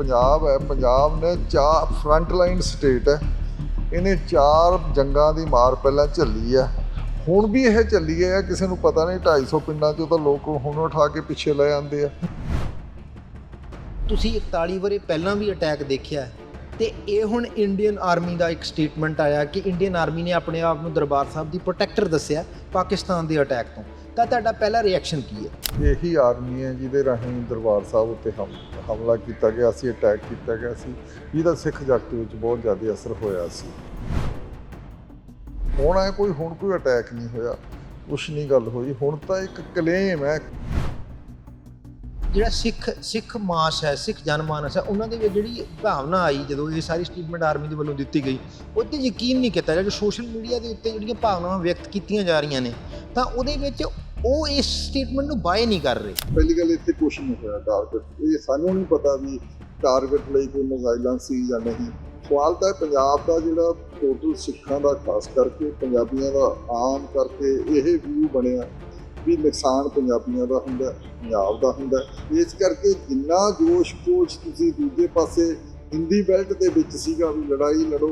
ਪੰਜਾਬ ਹੈ, ਪੰਜਾਬ ਨੇ ਚਾਰ ਫਰੰਟ ਲਾਈਨ ਸਟੇਟ ਹੈ। ਇਹਨੇ ਚਾਰ ਜੰਗਾਂ ਦੀ ਮਾਰ ਪਹਿਲਾਂ ਝੱਲੀ ਹੈ। ਹੁਣ ਵੀ ਇਹ ਚੱਲੀ ਹੈ, ਕਿਸੇ ਨੂੰ ਪਤਾ ਨਹੀਂ 250 ਪਿੰਡਾਂ 'ਚੋਂ ਤਾਂ ਲੋਕ ਹੁਣ ਉਠਾ ਕੇ ਪਿੱਛੇ ਲੈ ਜਾਂਦੇ ਆ। ਤੁਸੀਂ 41 ਵਰੇ ਪਹਿਲਾਂ ਵੀ ਅਟੈਕ ਦੇਖਿਆ ਹੈ ਤੇ ਇਹ ਹੁਣ ਇੰਡੀਅਨ ਆਰਮੀ ਦਾ ਇੱਕ ਸਟੇਟਮੈਂਟ ਆਇਆ ਕਿ ਇੰਡੀਅਨ ਆਰਮੀ ਨੇ ਆਪਣੇ ਆਪ ਨੂੰ ਦਰਬਾਰ ਸਾਹਿਬ ਦੀ ਪ੍ਰੋਟੈਕਟਰ ਦੱਸਿਆ ਪਾਕਿਸਤਾਨ ਦੇ ਅਟੈਕ ਤੋਂ। ਤਾਂ ਤੁਹਾਡਾ ਪਹਿਲਾ ਰਿਐਕਸ਼ਨ ਕੀ ਹੈ? ਇਹੀ ਆਰਮੀ ਹੈ ਜਿਹਦੇ ਰਾਹੀਂ ਦਰਬਾਰ ਸਾਹਿਬ ਉੱਤੇ ਹਮ ਹਮਲਾ ਕੀਤਾ ਗਿਆ ਸੀ ਅਟੈਕ ਕੀਤਾ ਗਿਆ ਸੀ। ਜਿਹਦਾ ਸਿੱਖ ਜਗਤ ਵਿੱਚ ਬਹੁਤ ਜ਼ਿਆਦਾ ਅਸਰ ਹੋਇਆ ਸੀ। ਹੁਣ ਹੈ ਕੋਈ ਹੁਣ ਕੋਈ ਅਟੈਕ ਨਹੀਂ ਹੋਇਆ। ਕੁਛ ਨਹੀਂ ਗੱਲ ਹੋਈ। ਹੁਣ ਤਾਂ ਇੱਕ ਕਲੇਮ ਹੈ। ਜਿਹੜਾ ਸਿੱਖ ਸਿੱਖ ਮਾਸ ਹੈ ਸਿੱਖ ਜਨਮਾਨਸ ਹੈ ਉਹਨਾਂ ਦੇ ਵਿੱਚ ਜਿਹੜੀ ਭਾਵਨਾ ਆਈ ਜਦੋਂ ਇਹ ਸਾਰੀ ਸਟੇਟਮੈਂਟ ਆਰਮੀ ਦੇ ਵੱਲੋਂ ਦਿੱਤੀ ਗਈ ਉਹ 'ਤੇ ਯਕੀਨ ਨਹੀਂ ਕੀਤਾ ਜਿਹੜਾ ਸੋਸ਼ਲ ਮੀਡੀਆ ਦੇ ਉੱਤੇ ਜਿਹੜੀਆਂ ਭਾਵਨਾਵਾਂ ਵਿਅਕਤ ਕੀਤੀਆਂ ਜਾ ਰਹੀਆਂ ਨੇ ਤਾਂ ਉਹਦੇ ਵਿੱਚ ਉਹ ਇਸ ਸਟੇਟਮੈਂਟ ਨੂੰ ਬਾਏ ਨਹੀਂ ਕਰ ਰਹੇ। ਪਹਿਲੀ ਗੱਲ ਇੱਥੇ ਕੁਛ ਨਹੀਂ ਹੋਇਆ ਟਾਰਗੇਟ ਇਹ ਸਾਨੂੰ ਨਹੀਂ ਪਤਾ ਵੀ ਟਾਰਗੇਟ ਲਈ ਕੋਈ ਮਿਜ਼ਾਈਲਾਂ ਸੀ ਜਾਂ ਨਹੀਂ। ਸਵਾਲ ਤਾਂ ਪੰਜਾਬ ਦਾ ਜਿਹੜਾ ਟੋਟਲ ਸਿੱਖਾਂ ਦਾ, ਖਾਸ ਕਰਕੇ ਪੰਜਾਬੀਆਂ ਦਾ, ਆਮ ਕਰਕੇ ਇਹ ਵਿਊ ਬਣਿਆ ਵੀ ਨੁਕਸਾਨ ਪੰਜਾਬੀਆਂ ਦਾ ਹੁੰਦਾ, ਪੰਜਾਬ ਦਾ ਹੁੰਦਾ। ਇਸ ਕਰਕੇ ਜਿੰਨਾ ਜੋਸ਼ ਕੋਸ਼ ਤੁਸੀਂ ਦੂਜੇ ਪਾਸੇ ਹਿੰਦੀ ਬੈਲਟ ਦੇ ਵਿੱਚ ਸੀਗਾ ਵੀ ਲੜਾਈ ਲੜੋ।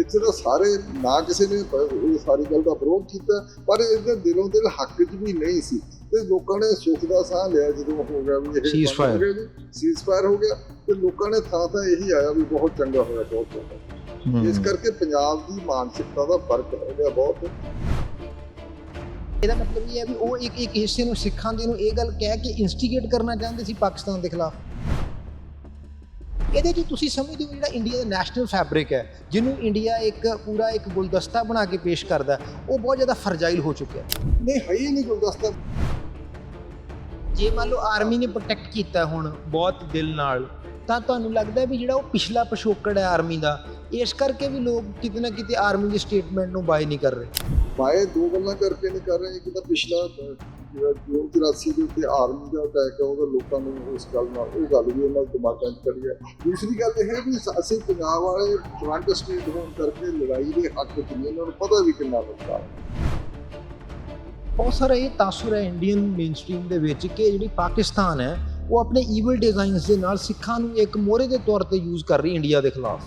ਇੱਥੇ ਤਾਂ ਸਾਰੇ ਨਾ ਕਿਸੇ ਨੇ ਇਹ ਸਾਰੀ ਗੱਲ ਦਾ ਵਿਰੋਧ ਕੀਤਾ ਪਰ ਇਹਦੇ ਦਿਲੋਂ ਦਿਲ ਹੱਕ 'ਚ ਵੀ ਨਹੀਂ ਸੀ। ਤੇ ਲੋਕਾਂ ਨੇ ਸੁੱਖ ਦਾ ਸਾਹ ਲਿਆ ਜਦੋਂ ਹੋ ਗਿਆ ਵੀ ਇਹ ਜੀ। ਸੀਜ਼ਫਾਇਰ ਹੋ ਗਿਆ। ਤੇ ਲੋਕਾਂ ਨੇ ਥਾਂ ਥਾਂ ਇਹੀ ਆਇਆ ਵੀ ਬਹੁਤ ਚੰਗਾ ਹੋਇਆ ਬਹੁਤ ਚੰਗਾ। ਇਸ ਕਰਕੇ ਪੰਜਾਬ ਦੀ ਮਾਨਸਿਕਤਾ ਦਾ ਫ਼ਰਕ ਹੋ ਗਿਆ ਬਹੁਤ। ਇਹਦਾ ਮਤਲਬ ਇਹ ਹੈ ਵੀ ਉਹ ਇੱਕ ਇੱਕ ਹਿੱਸੇ ਨੂੰ ਸਿੱਖਾਂ ਦੇ ਨੂੰ ਇਹ ਗੱਲ ਕਹਿ ਕੇ ਇਨਸਟੀਗੇਟ ਕਰਨਾ ਚਾਹੁੰਦੇ ਸੀ ਪਾਕਿਸਤਾਨ ਦੇ ਖਿਲਾਫ। ਇਹਦੇ 'ਚ ਤੁਸੀਂ ਸਮਝਦੇ ਹੋ ਜਿਹੜਾ ਇੰਡੀਆ ਦਾ ਨੈਸ਼ਨਲ ਫੈਬਰਿਕ ਹੈ ਜਿਹਨੂੰ ਇੰਡੀਆ ਇੱਕ ਪੂਰਾ ਇੱਕ ਗੁਲਦਸਤਾ ਬਣਾ ਕੇ ਪੇਸ਼ ਕਰਦਾ ਉਹ ਬਹੁਤ ਜ਼ਿਆਦਾ ਫਰਜਾਈਲ ਹੋ ਚੁੱਕਿਆ ਹੈ। ਨਹੀਂ ਹੈ ਹੀ ਨਹੀਂ ਗੁਲਦਸਤਾ ਜੇ ਮੰਨ ਲਓ ਆਰਮੀ ਨੇ ਪ੍ਰੋਟੈਕਟ ਕੀਤਾ ਹੁਣ ਬਹੁਤ ਦਿਲ ਨਾਲ ਤਾਂ ਤੁਹਾਨੂੰ ਲੱਗਦਾ ਵੀ ਜਿਹੜਾ ਉਹ ਪਿਛਲਾ ਪਿਛੋਕੜ ਹੈ ਆਰਮੀ ਦਾ ਇਸ ਕਰਕੇ ਵੀ ਲੋਕ ਕਿਤੇ ਨਾ ਕਿਤੇ ਆਰਮੀ ਦੀ ਸਟੇਟਮੈਂਟ ਨੂੰ ਬਾਈ ਨਹੀਂ ਕਰ ਰਹੇ ਬਾਏ ਦੋ ਗੱਲਾਂ ਕਰਕੇ ਨਹੀਂ ਕਰ ਰਹੇ ਇੱਕ ਤਾਂ ਪਿਛਲਾ ਜਿਹੜਾ ਜੂਨ 84 ਦੇ ਉੱਤੇ ਆਰਮੀ ਦਾ ਅਟੈਕ ਹੈ ਉਹਦਾ ਲੋਕਾਂ ਨੂੰ ਉਸ ਗੱਲ ਨਾਲ, ਉਹ ਗੱਲ ਵੀ ਉਹਨਾਂ ਦੇ ਦਿਮਾਗਾਂ 'ਚ ਚੜੀ ਹੈ ਦੂਸਰੀ ਗੱਲ ਇਹ ਵੀ ਅਸੀਂ ਪੰਜਾਬ ਵਾਲੇ ਫਰੰਟ ਸਟੇਟ ਹੋਣ ਕਰਕੇ ਲੜਾਈ ਦੇ ਹੱਕ 'ਚ ਨਹੀਂ, ਉਹਨਾਂ ਨੂੰ ਪਤਾ ਵੀ ਕਿੰਨਾ ਨੁਕਸਾਨ ਬਹੁਤ ਸਾਰਾ ਇਹ ਤਾਸੁਰ ਹੈ ਇੰਡੀਅਨ ਮੇਨਸਟ੍ਰੀਮ ਦੇ ਵਿੱਚ ਕਿ ਜਿਹੜੀ ਪਾਕਿਸਤਾਨ ਹੈ, ਉਹ ਆਪਣੇ ਈਵਲ ਡਿਜ਼ਾਈਨਸ ਦੇ ਨਾਲ ਸਿੱਖਾਂ ਨੂੰ ਇੱਕ ਮੋਹਰੇ ਦੇ ਤੌਰ ਤੇ ਯੂਜ਼ ਕਰ ਰਹੀ ਇੰਡੀਆ ਦੇ ਖਿਲਾਫ।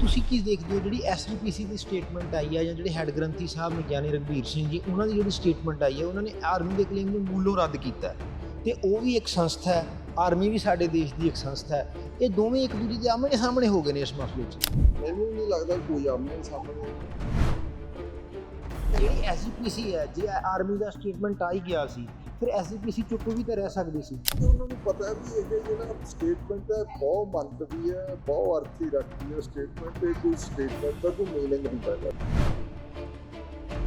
ਤੁਸੀਂ ਕੀ ਦੇਖਦੇ ਹੋ? ਜਿਹੜੀ ਐਸਜੀਪੀਸੀ ਦੀ ਸਟੇਟਮੈਂਟ ਆਈ ਹੈ ਜਾਂ ਜਿਹੜੇ ਹੈੱਡ ਗ੍ਰੰਥੀ ਸਾਹਿਬ ਨੇ ਗਿਆਨੀ ਰਘਬੀਰ ਸਿੰਘ ਜੀ ਉਹਨਾਂ ਦੀ ਜਿਹੜੀ ਸਟੇਟਮੈਂਟ ਆਈ ਹੈ ਉਹਨਾਂ ਨੇ ਆਰਮੀ ਦੇ ਕਲੇਮ ਨੂੰ ਮੂਲੋਂ ਰੱਦ ਕੀਤਾ ਤੇ ਉਹ ਵੀ ਇੱਕ ਸੰਸਥਾ ਹੈ ਆਰਮੀ ਵੀ ਸਾਡੇ ਦੇਸ਼ ਦੀ ਇੱਕ ਸੰਸਥਾ ਹੈ। ਇਹ ਦੋਵੇਂ ਇੱਕ ਦੂਜੇ ਦੇ ਆਮਣੇ ਸਾਹਮਣੇ ਹੋ ਗਏ ਨੇ ਇਸ ਮਸਲੇ 'ਚ ਮੈਨੂੰ ਨਹੀਂ ਲੱਗਦਾ ਕੋਈ ਆਮਨੇ ਸਾਹਮਣੇ ਜਿਹੜੀ ਐਸਜੀਪੀਸੀ ਹੈ ਜੇ ਆਰਮੀ ਦਾ ਸਟੇਟਮੈਂਟ ਆ ਹੀ ਗਿਆ ਸੀ ਫਿਰ ਐਸਜੀਪੀਸੀ ਚੁੱਪ ਵੀ ਤਾਂ ਰਹਿ ਸਕਦੀ ਸੀ। ਤੇ ਉਹਨਾਂ ਨੂੰ ਪਤਾ ਹੈ ਵੀ ਇਹ ਜਿਹੜਾ ਸਟੇਟਮੈਂਟ ਹੈ ਬਹੁਤ ਮੰਤਵੀ ਹੈ ਬਹੁਤ ਅਰਥੀ ਰੱਖਦੀ ਹੈ ਸਟੇਟਮੈਂਟ ਤੇ ਕੋਈ ਸਟੇਟਮੈਂਟ ਦਾ ਕੋਈ ਮੀਨਿੰਗ ਹੁੰਦਾ ਹੈ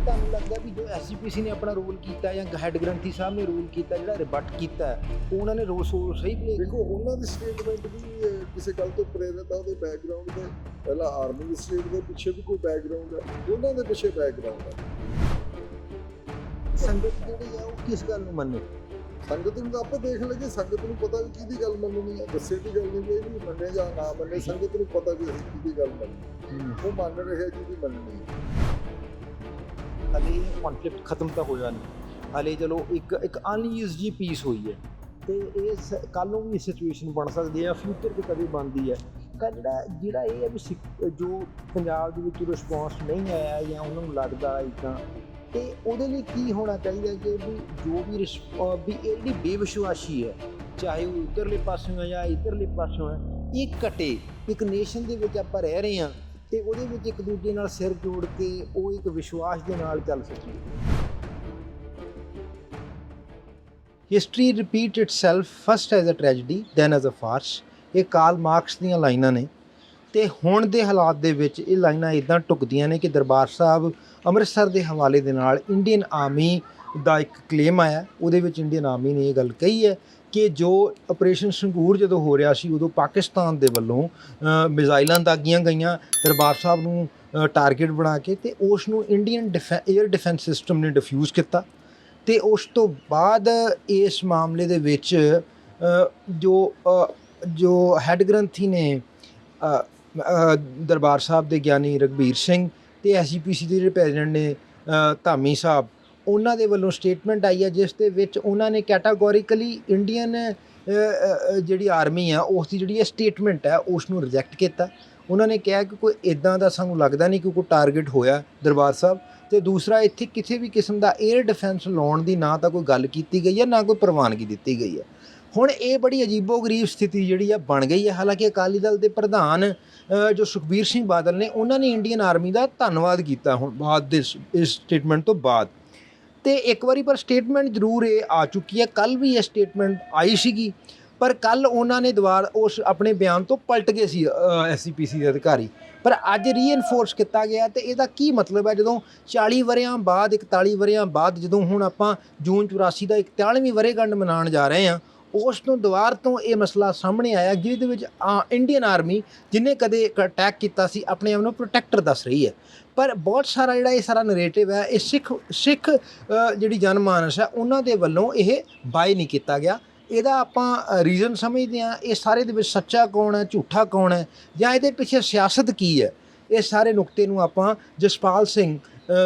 ਤੁਹਾਨੂੰ ਲੱਗਦਾ ਵੀ ਜੋ ਐਸਜੀਪੀਸੀ ਨੇ ਆਪਣਾ ਰੋਲ ਕੀਤਾ ਜਾਂ ਹੈੱਡ ਗ੍ਰੰਥੀ ਸਾਹਿਬ ਨੇ ਰੋਲ ਕੀਤਾ ਜਿਹੜਾ ਰਿਬਟ ਕੀਤਾ ਹੈ, ਉਹ ਉਹਨਾਂ ਨੇ ਰੋਲ ਸੋ- ਸਹੀ ਪਲੇ ਦੇਖੋ ਉਹਨਾਂ ਦੀ ਸਟੇਟਮੈਂਟ ਵੀ ਅਹ, ਕਿਸੇ ਗੱਲ ਤੋਂ ਪ੍ਰੇਰਿਤ ਆ ਉਹਦੇ ਬੈਕਗ੍ਰਾਉਂਡ ਦੇ ਪਹਿਲਾਂ ਆਰਮੀ ਦੀ ਸਟੇਟ ਦੇ ਪਿੱਛੇ ਵੀ ਕੋਈ ਬੈਕਗ੍ਰਾਉਂਡ ਹੈ ਉਹਨਾਂ ਦੇ ਪਿੱਛੇ ਬੈਕਗ੍ਰਾਉਂਡ ਹੈ। ਸੰਗਤ ਜਿਹੜੀ ਹੈ ਉਹ ਕਿਸ ਗੱਲ ਨੂੰ ਮੰਨੇ? ਸੰਗਤ ਨੂੰ ਆਪੇ ਦੇਖ ਲਈਏ ਸੰਗਤ ਨੂੰ ਪਤਾ ਵੀ ਕਿਹਦੀ ਗੱਲ ਮੰਨਣੀ ਹੈ ਦੱਸੇ ਦੀ ਗੱਲ ਨਹੀਂ ਇਹਨੂੰ ਮੰਨੇ ਜਾਂ ਨਾ ਮੰਨੇ ਸੰਗਤ ਨੂੰ ਪਤਾ ਵੀ ਅਸੀਂ ਕਿਹਦੀ ਗੱਲ ਮੰਨਣੀ ਉਹ ਮੰਨ ਰਹੇ ਜਿਹਦੀ ਮੰਨਣੀ ਹਲੇ ਇਹ ਕਨਫਲਿਕਟ ਖਤਮ ਤਾਂ ਹੋਇਆ ਨਹੀਂ। ਹਲੇ ਚਲੋ ਇੱਕ ਇੱਕ ਅਨਯੂਜ਼ ਜੀ ਪੀਸ ਹੋਈ ਹੈ। ਤੇ ਇਸ ਕੱਲ ਨੂੰ ਵੀ ਸਿਚੁਏਸ਼ਨ ਬਣ ਸਕਦੀ ਹੈ ਫਿਊਚਰ 'ਚ ਕਦੇ ਬਣਦੀ ਹੈ। ਤਾਂ ਜਿਹੜਾ ਜਿਹੜਾ ਇਹ ਹੈ ਵੀ ਜੋ ਪੰਜਾਬ ਦੇ ਵਿੱਚ ਰਿਸਪੌਂਸ ਨਹੀਂ ਆਇਆ ਜਾਂ ਉਹਨਾਂ ਨੂੰ ਲੱਗਦਾ ਇਦਾਂ ਤੇ ਉਹਦੇ ਲਈ ਕੀ ਹੋਣਾ ਚਾਹੀਦਾ ਕਿ ਵੀ ਜੋ ਵੀ ਰਿਸ- ਵੀ ਇਹ ਜਿਹੜੀ ਬੇਵਿਸ਼ਵਾਸੀ ਹੈ, ਚਾਹੇ ਉਹ ਉਧਰਲੇ ਪਾਸਿਓਂ ਹੈ ਜਾਂ ਇਧਰਲੇ ਪਾਸਿਓਂ ਹੈ, ਇਹ ਘਟੇ। ਇੱਕ ਨੇਸ਼ਨ ਦੇ ਵਿੱਚ ਆਪਾਂ ਰਹਿ ਰਹੇ ਹਾਂ ਤੇ ਉਹਦੇ ਵਿੱਚ ਇੱਕ ਦੂਜੇ ਨਾਲ ਸਿਰ ਜੋੜ ਕੇ ਉਹ ਇੱਕ ਵਿਸ਼ਵਾਸ ਦੇ ਨਾਲ ਚੱਲ ਸਕੀਏ history repeat itself first as a tragedy then as a farce ਇਹ ਕਾਰਲ ਮਾਰਕਸ ਦੀਆਂ ਲਾਈਨਾਂ ਨੇ। ਤੇ ਹੁਣ ਦੇ ਹਾਲਾਤ ਦੇ ਵਿੱਚ ਇਹ ਲਾਈਨਾਂ ਇਦਾਂ ਟੁਕਦੀਆਂ ਨੇ ਕਿ ਦਰਬਾਰ ਸਾਹਿਬ ਅੰਮ੍ਰਿਤਸਰ ਦੇ ਹਵਾਲੇ ਦੇ ਨਾਲ ਇੰਡੀਅਨ ਆਰਮੀ ਦਾ ਇੱਕ ਕਲੇਮ ਆਇਆ। ਉਹਦੇ ਵਿੱਚ ਇੰਡੀਅਨ ਆਰਮੀ ਨੇ ਇਹ ਗੱਲ ਕਹੀ ਹੈ ਕਿ ਜੋ ਆਪਰੇਸ਼ਨ ਸੰਗੂਰ ਜਦੋਂ ਹੋ ਰਿਹਾ ਸੀ ਉਦੋਂ ਪਾਕਿਸਤਾਨ ਦੇ ਵੱਲੋਂ ਅ, ਮਿਜ਼ਾਈਲਾਂ ਦਾਗੀਆਂ ਗਈਆਂ ਦਰਬਾਰ ਸਾਹਿਬ ਨੂੰ ਟਾਰਗੇਟ ਬਣਾ ਕੇ ਤੇ ਉਸ ਨੂੰ ਇੰਡੀਅਨ 에ਅਰ ਡਿਫੈਂਸ ਸਿਸਟਮ ਨੇ ਡਿਫਿਊਜ਼ ਕੀਤਾ ਤੇ ਉਸ ਤੋਂ ਬਾਅਦ ਇਸ ਮਾਮਲੇ ਦੇ ਵਿੱਚ ਜੋ ਜੋ ਹੈੱਡ ਗ੍ਰੰਥੀ ਨੇ ਦਰਬਾਰ ਸਾਹਿਬ ਦੇ ਗਿਆਨੀ ਰਗਬੀਰ ਸਿੰਘ ਤੇ ਐਸਜੀਪੀਸੀ ਦੇ ਜਿਹੜੇ ਪ੍ਰੈਜ਼ੀਡੈਂਟ ਨੇ ਧਾਮੀ ਸਾਹਿਬ, ਉਹਨਾਂ ਦੇ ਵੱਲੋਂ ਸਟੇਟਮੈਂਟ ਆਈ ਹੈ, ਜਿਸ ਦੇ ਵਿੱਚ ਉਹਨਾਂ ਨੇ ਕੈਟਾਗੋਰੀਕਲੀ ਇੰਡੀਅਨ ਜਿਹੜੀ ਆਰਮੀ ਆ ਉਸ ਦੀ ਜਿਹੜੀ ਇਹ ਸਟੇਟਮੈਂਟ ਹੈ ਉਸ ਨੂੰ ਰਿਜੈਕਟ ਕੀਤਾ। ਉਹਨਾਂ ਨੇ ਕਿਹਾ ਕਿ ਕੋਈ ਇਦਾਂ ਦਾ ਸਾਨੂੰ ਲੱਗਦਾ ਨਹੀਂ ਕਿ ਕੋਈ ਟਾਰਗੇਟ ਹੋਇਆ ਦਰਬਾਰ ਸਾਹਿਬ। ਤੇ ਦੂਸਰਾ, ਇੱਥੇ ਕਿਸੇ ਵੀ ਕਿਸਮ ਦਾ 에ਅਰ ਡਿਫੈਂਸ ਲਾਉਣ ਦੀ ਨਾ ਤਾਂ ਕੋਈ ਗੱਲ ਕੀਤੀ ਗਈ ਹੈ, ਨਾ ਕੋਈ ਪ੍ਰਵਾਨਗੀ ਦਿੱਤੀ ਗਈ ਹੈ। ਹੁਣ ਇਹ ਬੜੀ ਅਜੀਬੋ-ਗਰੀਬ ਸਥਿਤੀ ਜਿਹੜੀ ਆ ਬਣ ਗਈ ਹੈ ਹਾਲਾਂਕਿ ਅਕਾਲੀ ਦਲ ਦੇ ਪ੍ਰਧਾਨ ਜੋ ਸੁਖਬੀਰ ਸਿੰਘ ਬਾਦਲ ਨੇ, ਉਹਨਾਂ ਨੇ ਇੰਡੀਅਨ ਆਰਮੀ ਦਾ ਧੰਨਵਾਦ ਕੀਤਾ ਹੁਣ ਬਾਅਦ ਦੇ ਇਸ- ਸਟੇਟਮੈਂਟ ਤੋਂ ਬਾਅਦ। ਤੇ ਇੱਕ ਵਾਰੀ ਪਰ ਸਟੇਟਮੈਂਟ ਜ਼ਰੂਰ ਇਹ ਆ ਚੁੱਕੀ ਹੈ ਕੱਲ ਵੀ ਇਹ ਸਟੇਟਮੈਂਟ ਆਈ ਸੀਗੀ, ਪਰ ਕੱਲ ਉਹਨਾਂ ਨੇ ਦੁਬਾਰ ਉਸ ਆਪਣੇ ਬਿਆਨ ਤੋਂ ਪਲਟ ਗਏ ਸੀ ਐਸਸੀਪੀਸੀ ਦੇ ਅਧਿਕਾਰੀ। ਪਰ ਅੱਜ ਰੀਇਨਫੋਰਸ ਕੀਤਾ ਗਿਆ ਤੇ ਇਹਦਾ ਕੀ ਮਤਲਬ ਹੈ? ਜਦੋਂ 40 ਵਰਿਆਂ ਬਾਅਦ 41 ਵਰਿਆਂ ਬਾਅਦ ਜਦੋਂ ਹੁਣ ਆਪਾਂ ਜੂਨ 84 ਦਾ 41ਵੀਂ ਵਰ੍ਹੇਗੰਢ ਮਨਾਉਣ ਜਾ ਰਹੇ ਹਾਂ ਉਸ ਤੋਂ ਦੁਬਾਰ ਤੋਂ ਇਹ ਮਸਲਾ ਸਾਹਮਣੇ ਆਇਆ, ਜਿਹਦੇ ਵਿੱਚ ਇੰਡੀਅਨ ਆਰਮੀ ਜਿਨੇ ਕਦੇ ਅਟੈਕ ਕੀਤਾ ਸੀ, ਆਪਣੇ ਆਪ ਨੂੰ ਪ੍ਰੋਟੈਕਟਰ ਦੱਸ ਰਹੀ ਹੈ। ਪਰ ਬਹੁਤ ਸਾਰਾ ਜਿਹੜਾ ਇਹ ਸਾਰਾ ਨਰੇਟਿਵ ਹੈ, ਇਹ ਸਿੱਖ ਸਿੱਖ ਜਿਹੜੀ ਜਨਮਾਨਸ ਹੈ, ਉਹਨਾਂ ਦੇ ਵੱਲੋਂ ਇਹ ਬਾਈ ਨਹੀਂ ਕੀਤਾ ਗਿਆ। ਇਹਦਾ ਆਪਾਂ ਰੀਜ਼ਨ ਸਮਝਦੇ ਹਾਂ, ਇਹ ਸਾਰੇ ਦੇ ਵਿੱਚ ਸੱਚਾ ਕੌਣ ਹੈ, ਝੂਠਾ ਕੌਣ ਹੈ, ਜਾਂ ਇਹਦੇ ਪਿੱਛੇ ਸਿਆਸਤ ਕੀ ਹੈ? ਇਹ ਸਾਰੇ ਨੁਕਤੇ ਨੂੰ ਆਪਾਂ ਜਸਪਾਲ ਸਿੰਘ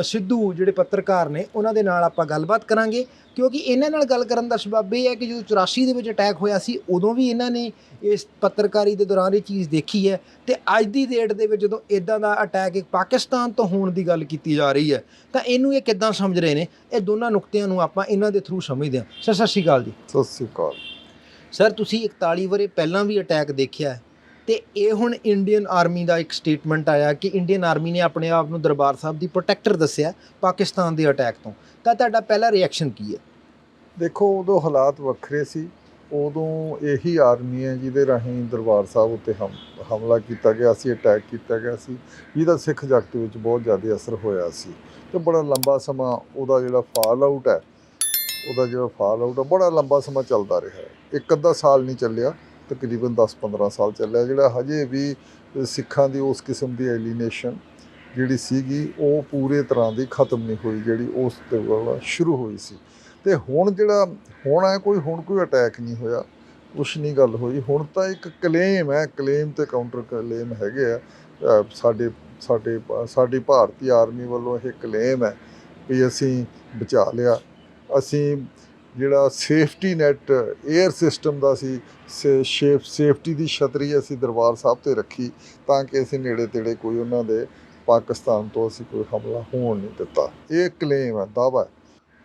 ਸਿੱਧੂ ਜਿਹੜੇ ਪੱਤਰਕਾਰ ਨੇ ਉਹਨਾਂ ਦੇ ਨਾਲ ਆਪਾਂ ਗੱਲਬਾਤ ਕਰਾਂਗੇ। ਕਿਉਂਕਿ ਇਹਨਾਂ ਨਾਲ ਗੱਲ ਕਰਨ ਦਾ ਸਬਬ ਇਹ ਹੈ ਕਿ ਜਦੋਂ 84 ਦੇ ਵਿੱਚ ਅਟੈਕ ਹੋਇਆ ਸੀ ਉਦੋਂ ਵੀ ਇਹਨਾਂ ਨੇ ਇਸ ਪੱਤਰਕਾਰੀ ਦੇ ਦੌਰਾਨ ਇਹ ਚੀਜ਼ ਦੇਖੀ ਹੈ। ਤੇ ਅੱਜ ਦੀ ਡੇਟ ਦੇ ਵਿੱਚ ਜਦੋਂ ਇਦਾਂ ਦਾ ਅਟੈਕ ਇੱਕ ਪਾਕਿਸਤਾਨ ਤੋਂ ਹੋਣ ਦੀ ਗੱਲ ਕੀਤੀ ਜਾ ਰਹੀ ਹੈ ਤਾਂ ਇਹਨੂੰ ਇਹ ਕਿੱਦਾਂ ਸਮਝ ਰਹੇ ਨੇ? ਇਹ ਦੋਨਾਂ ਨੁਕਤਿਆਂ ਨੂੰ ਆਪਾਂ ਇਹਨਾਂ ਦੇ ਥਰੂ ਸਮਝਦੇ ਹਾਂ। ਸਰ ਸਤਿ ਸ਼੍ਰੀ ਅਕਾਲ ਜੀ। ਸਤਿ ਸ੍ਰੀ ਅਕਾਲ। ਸਰ ਤੁਸੀਂ 41 ਵਰੇ ਪਹਿਲਾਂ ਵੀ ਅਟੈਕ ਦੇਖਿਆ ਤੇ ਇਹ ਹੁਣ ਇੰਡੀਅਨ ਆਰਮੀ ਦਾ ਇੱਕ ਸਟੇਟਮੈਂਟ ਆਇਆ ਕਿ ਇੰਡੀਅਨ ਆਰਮੀ ਨੇ ਆਪਣੇ ਆਪ ਨੂੰ ਦਰਬਾਰ ਸਾਹਿਬ ਦੀ ਪ੍ਰੋਟੈਕਟਰ ਦੱਸਿਆ ਪਾਕਿਸਤਾਨ ਦੇ ਅਟੈਕ ਤੋਂ। ਤਾਂ ਤੁਹਾਡਾ ਪਹਿਲਾ ਰਿਐਕਸ਼ਨ ਕੀ ਹੈ? ਦੇਖੋ, ਉਦੋਂ ਹਾਲਾਤ ਵੱਖਰੇ ਸੀ। ਉਦੋਂ ਇਹੀ ਆਰਮੀ ਹੈ ਜਿਹਦੇ ਰਾਹੀਂ ਦਰਬਾਰ ਸਾਹਿਬ ਉੱਤੇ ਹਮ, ਹਮਲਾ ਕੀਤਾ ਗਿਆ ਸੀ ਅਟੈਕ ਕੀਤਾ ਗਿਆ ਸੀ। ਜਿਹਦਾ ਸਿੱਖ ਜਗਤ ਵਿੱਚ ਬਹੁਤ ਜ਼ਿਆਦਾ ਅਸਰ ਹੋਇਆ ਸੀ। ਤੇ ਬੜਾ ਲੰਬਾ ਸਮਾਂ ਉਹਦਾ ਜਿਹੜਾ ਫਾਲ ਆਊਟ ਹੈ, ਉਹਦਾ ਜਿਹੜਾ ਫਾਲ ਆਊਟ ਹੈ, ਬੜਾ ਲੰਬਾ ਸਮਾਂ ਚੱਲਦਾ ਰਿਹਾ। ਇੱਕ ਅੱਧਾ ਸਾਲ ਨਹੀਂ ਚੱਲਿਆ। ਤਕਰੀਬਨ 10-15 ਸਾਲ ਚੱਲਿਆ, ਜਿਹੜਾ ਹਜੇ ਵੀ ਸਿੱਖਾਂ ਦੀ ਉਸ ਕਿਸਮ ਦੀ ਐਲੀਨੇਸ਼ਨ ਜਿਹੜੀ ਸੀਗੀ, ਉਹ ਪੂਰੇ ਤਰ੍ਹਾਂ ਦੀ ਖਤਮ ਨਹੀਂ ਹੋਈ, ਜਿਹੜੀ ਉਸ ਤੇ ਵੱਲ ਸ਼ੁਰੂ ਹੋਈ ਸੀ। ਤੇ ਹੁਣ ਜਿਹੜਾ, ਹੁਣ ਹੈ ਕੋਈ, ਹੁਣ ਕੋਈ ਅਟੈਕ ਨਹੀਂ ਹੋਇਆ, ਕੁਛ ਨਹੀਂ ਗੱਲ ਹੋਈ। ਹੁਣ ਤਾਂ ਇੱਕ ਕਲੇਮ ਹੈ ਕਲੇਮ ਤੇ ਕਾਊਂਟਰ ਕਲੇਮ ਹੈਗੇ ਆ। ਸਾਡੇ ਸਾਡੇ, ਸਾਡੀ ਭਾਰਤੀ ਆਰਮੀ ਵੱਲੋਂ ਇਹ ਕਲੇਮ ਹੈ ਵੀ ਅਸੀਂ ਬਚਾ ਲਿਆ। ਅਸੀਂ ਜਿਹੜਾ ਸੇਫਟੀ ਨੈਟ 에ਅਰ ਸਿਸਟਮ ਦਾ ਸੀ ਸੇਫ, ਸੇਫਟੀ ਦੀ ਛਤਰੀ ਅਸੀਂ ਦਰਬਾਰ ਸਾਹਿਬ ਤੇ ਰੱਖੀ ਤਾਂ ਕਿ ਅਸੀਂ ਨੇੜੇ ਤੇੜੇ ਕੋਈ ਉਹਨਾਂ ਦੇ ਪਾਕਿਸਤਾਨ ਤੋਂ ਅਸੀਂ ਕੋਈ ਹਮਲਾ ਹੋਣ ਨਹੀਂ ਦਿੱਤਾ। ਇਹ ਕਲੇਮ ਹੈ ਦਾਵਾ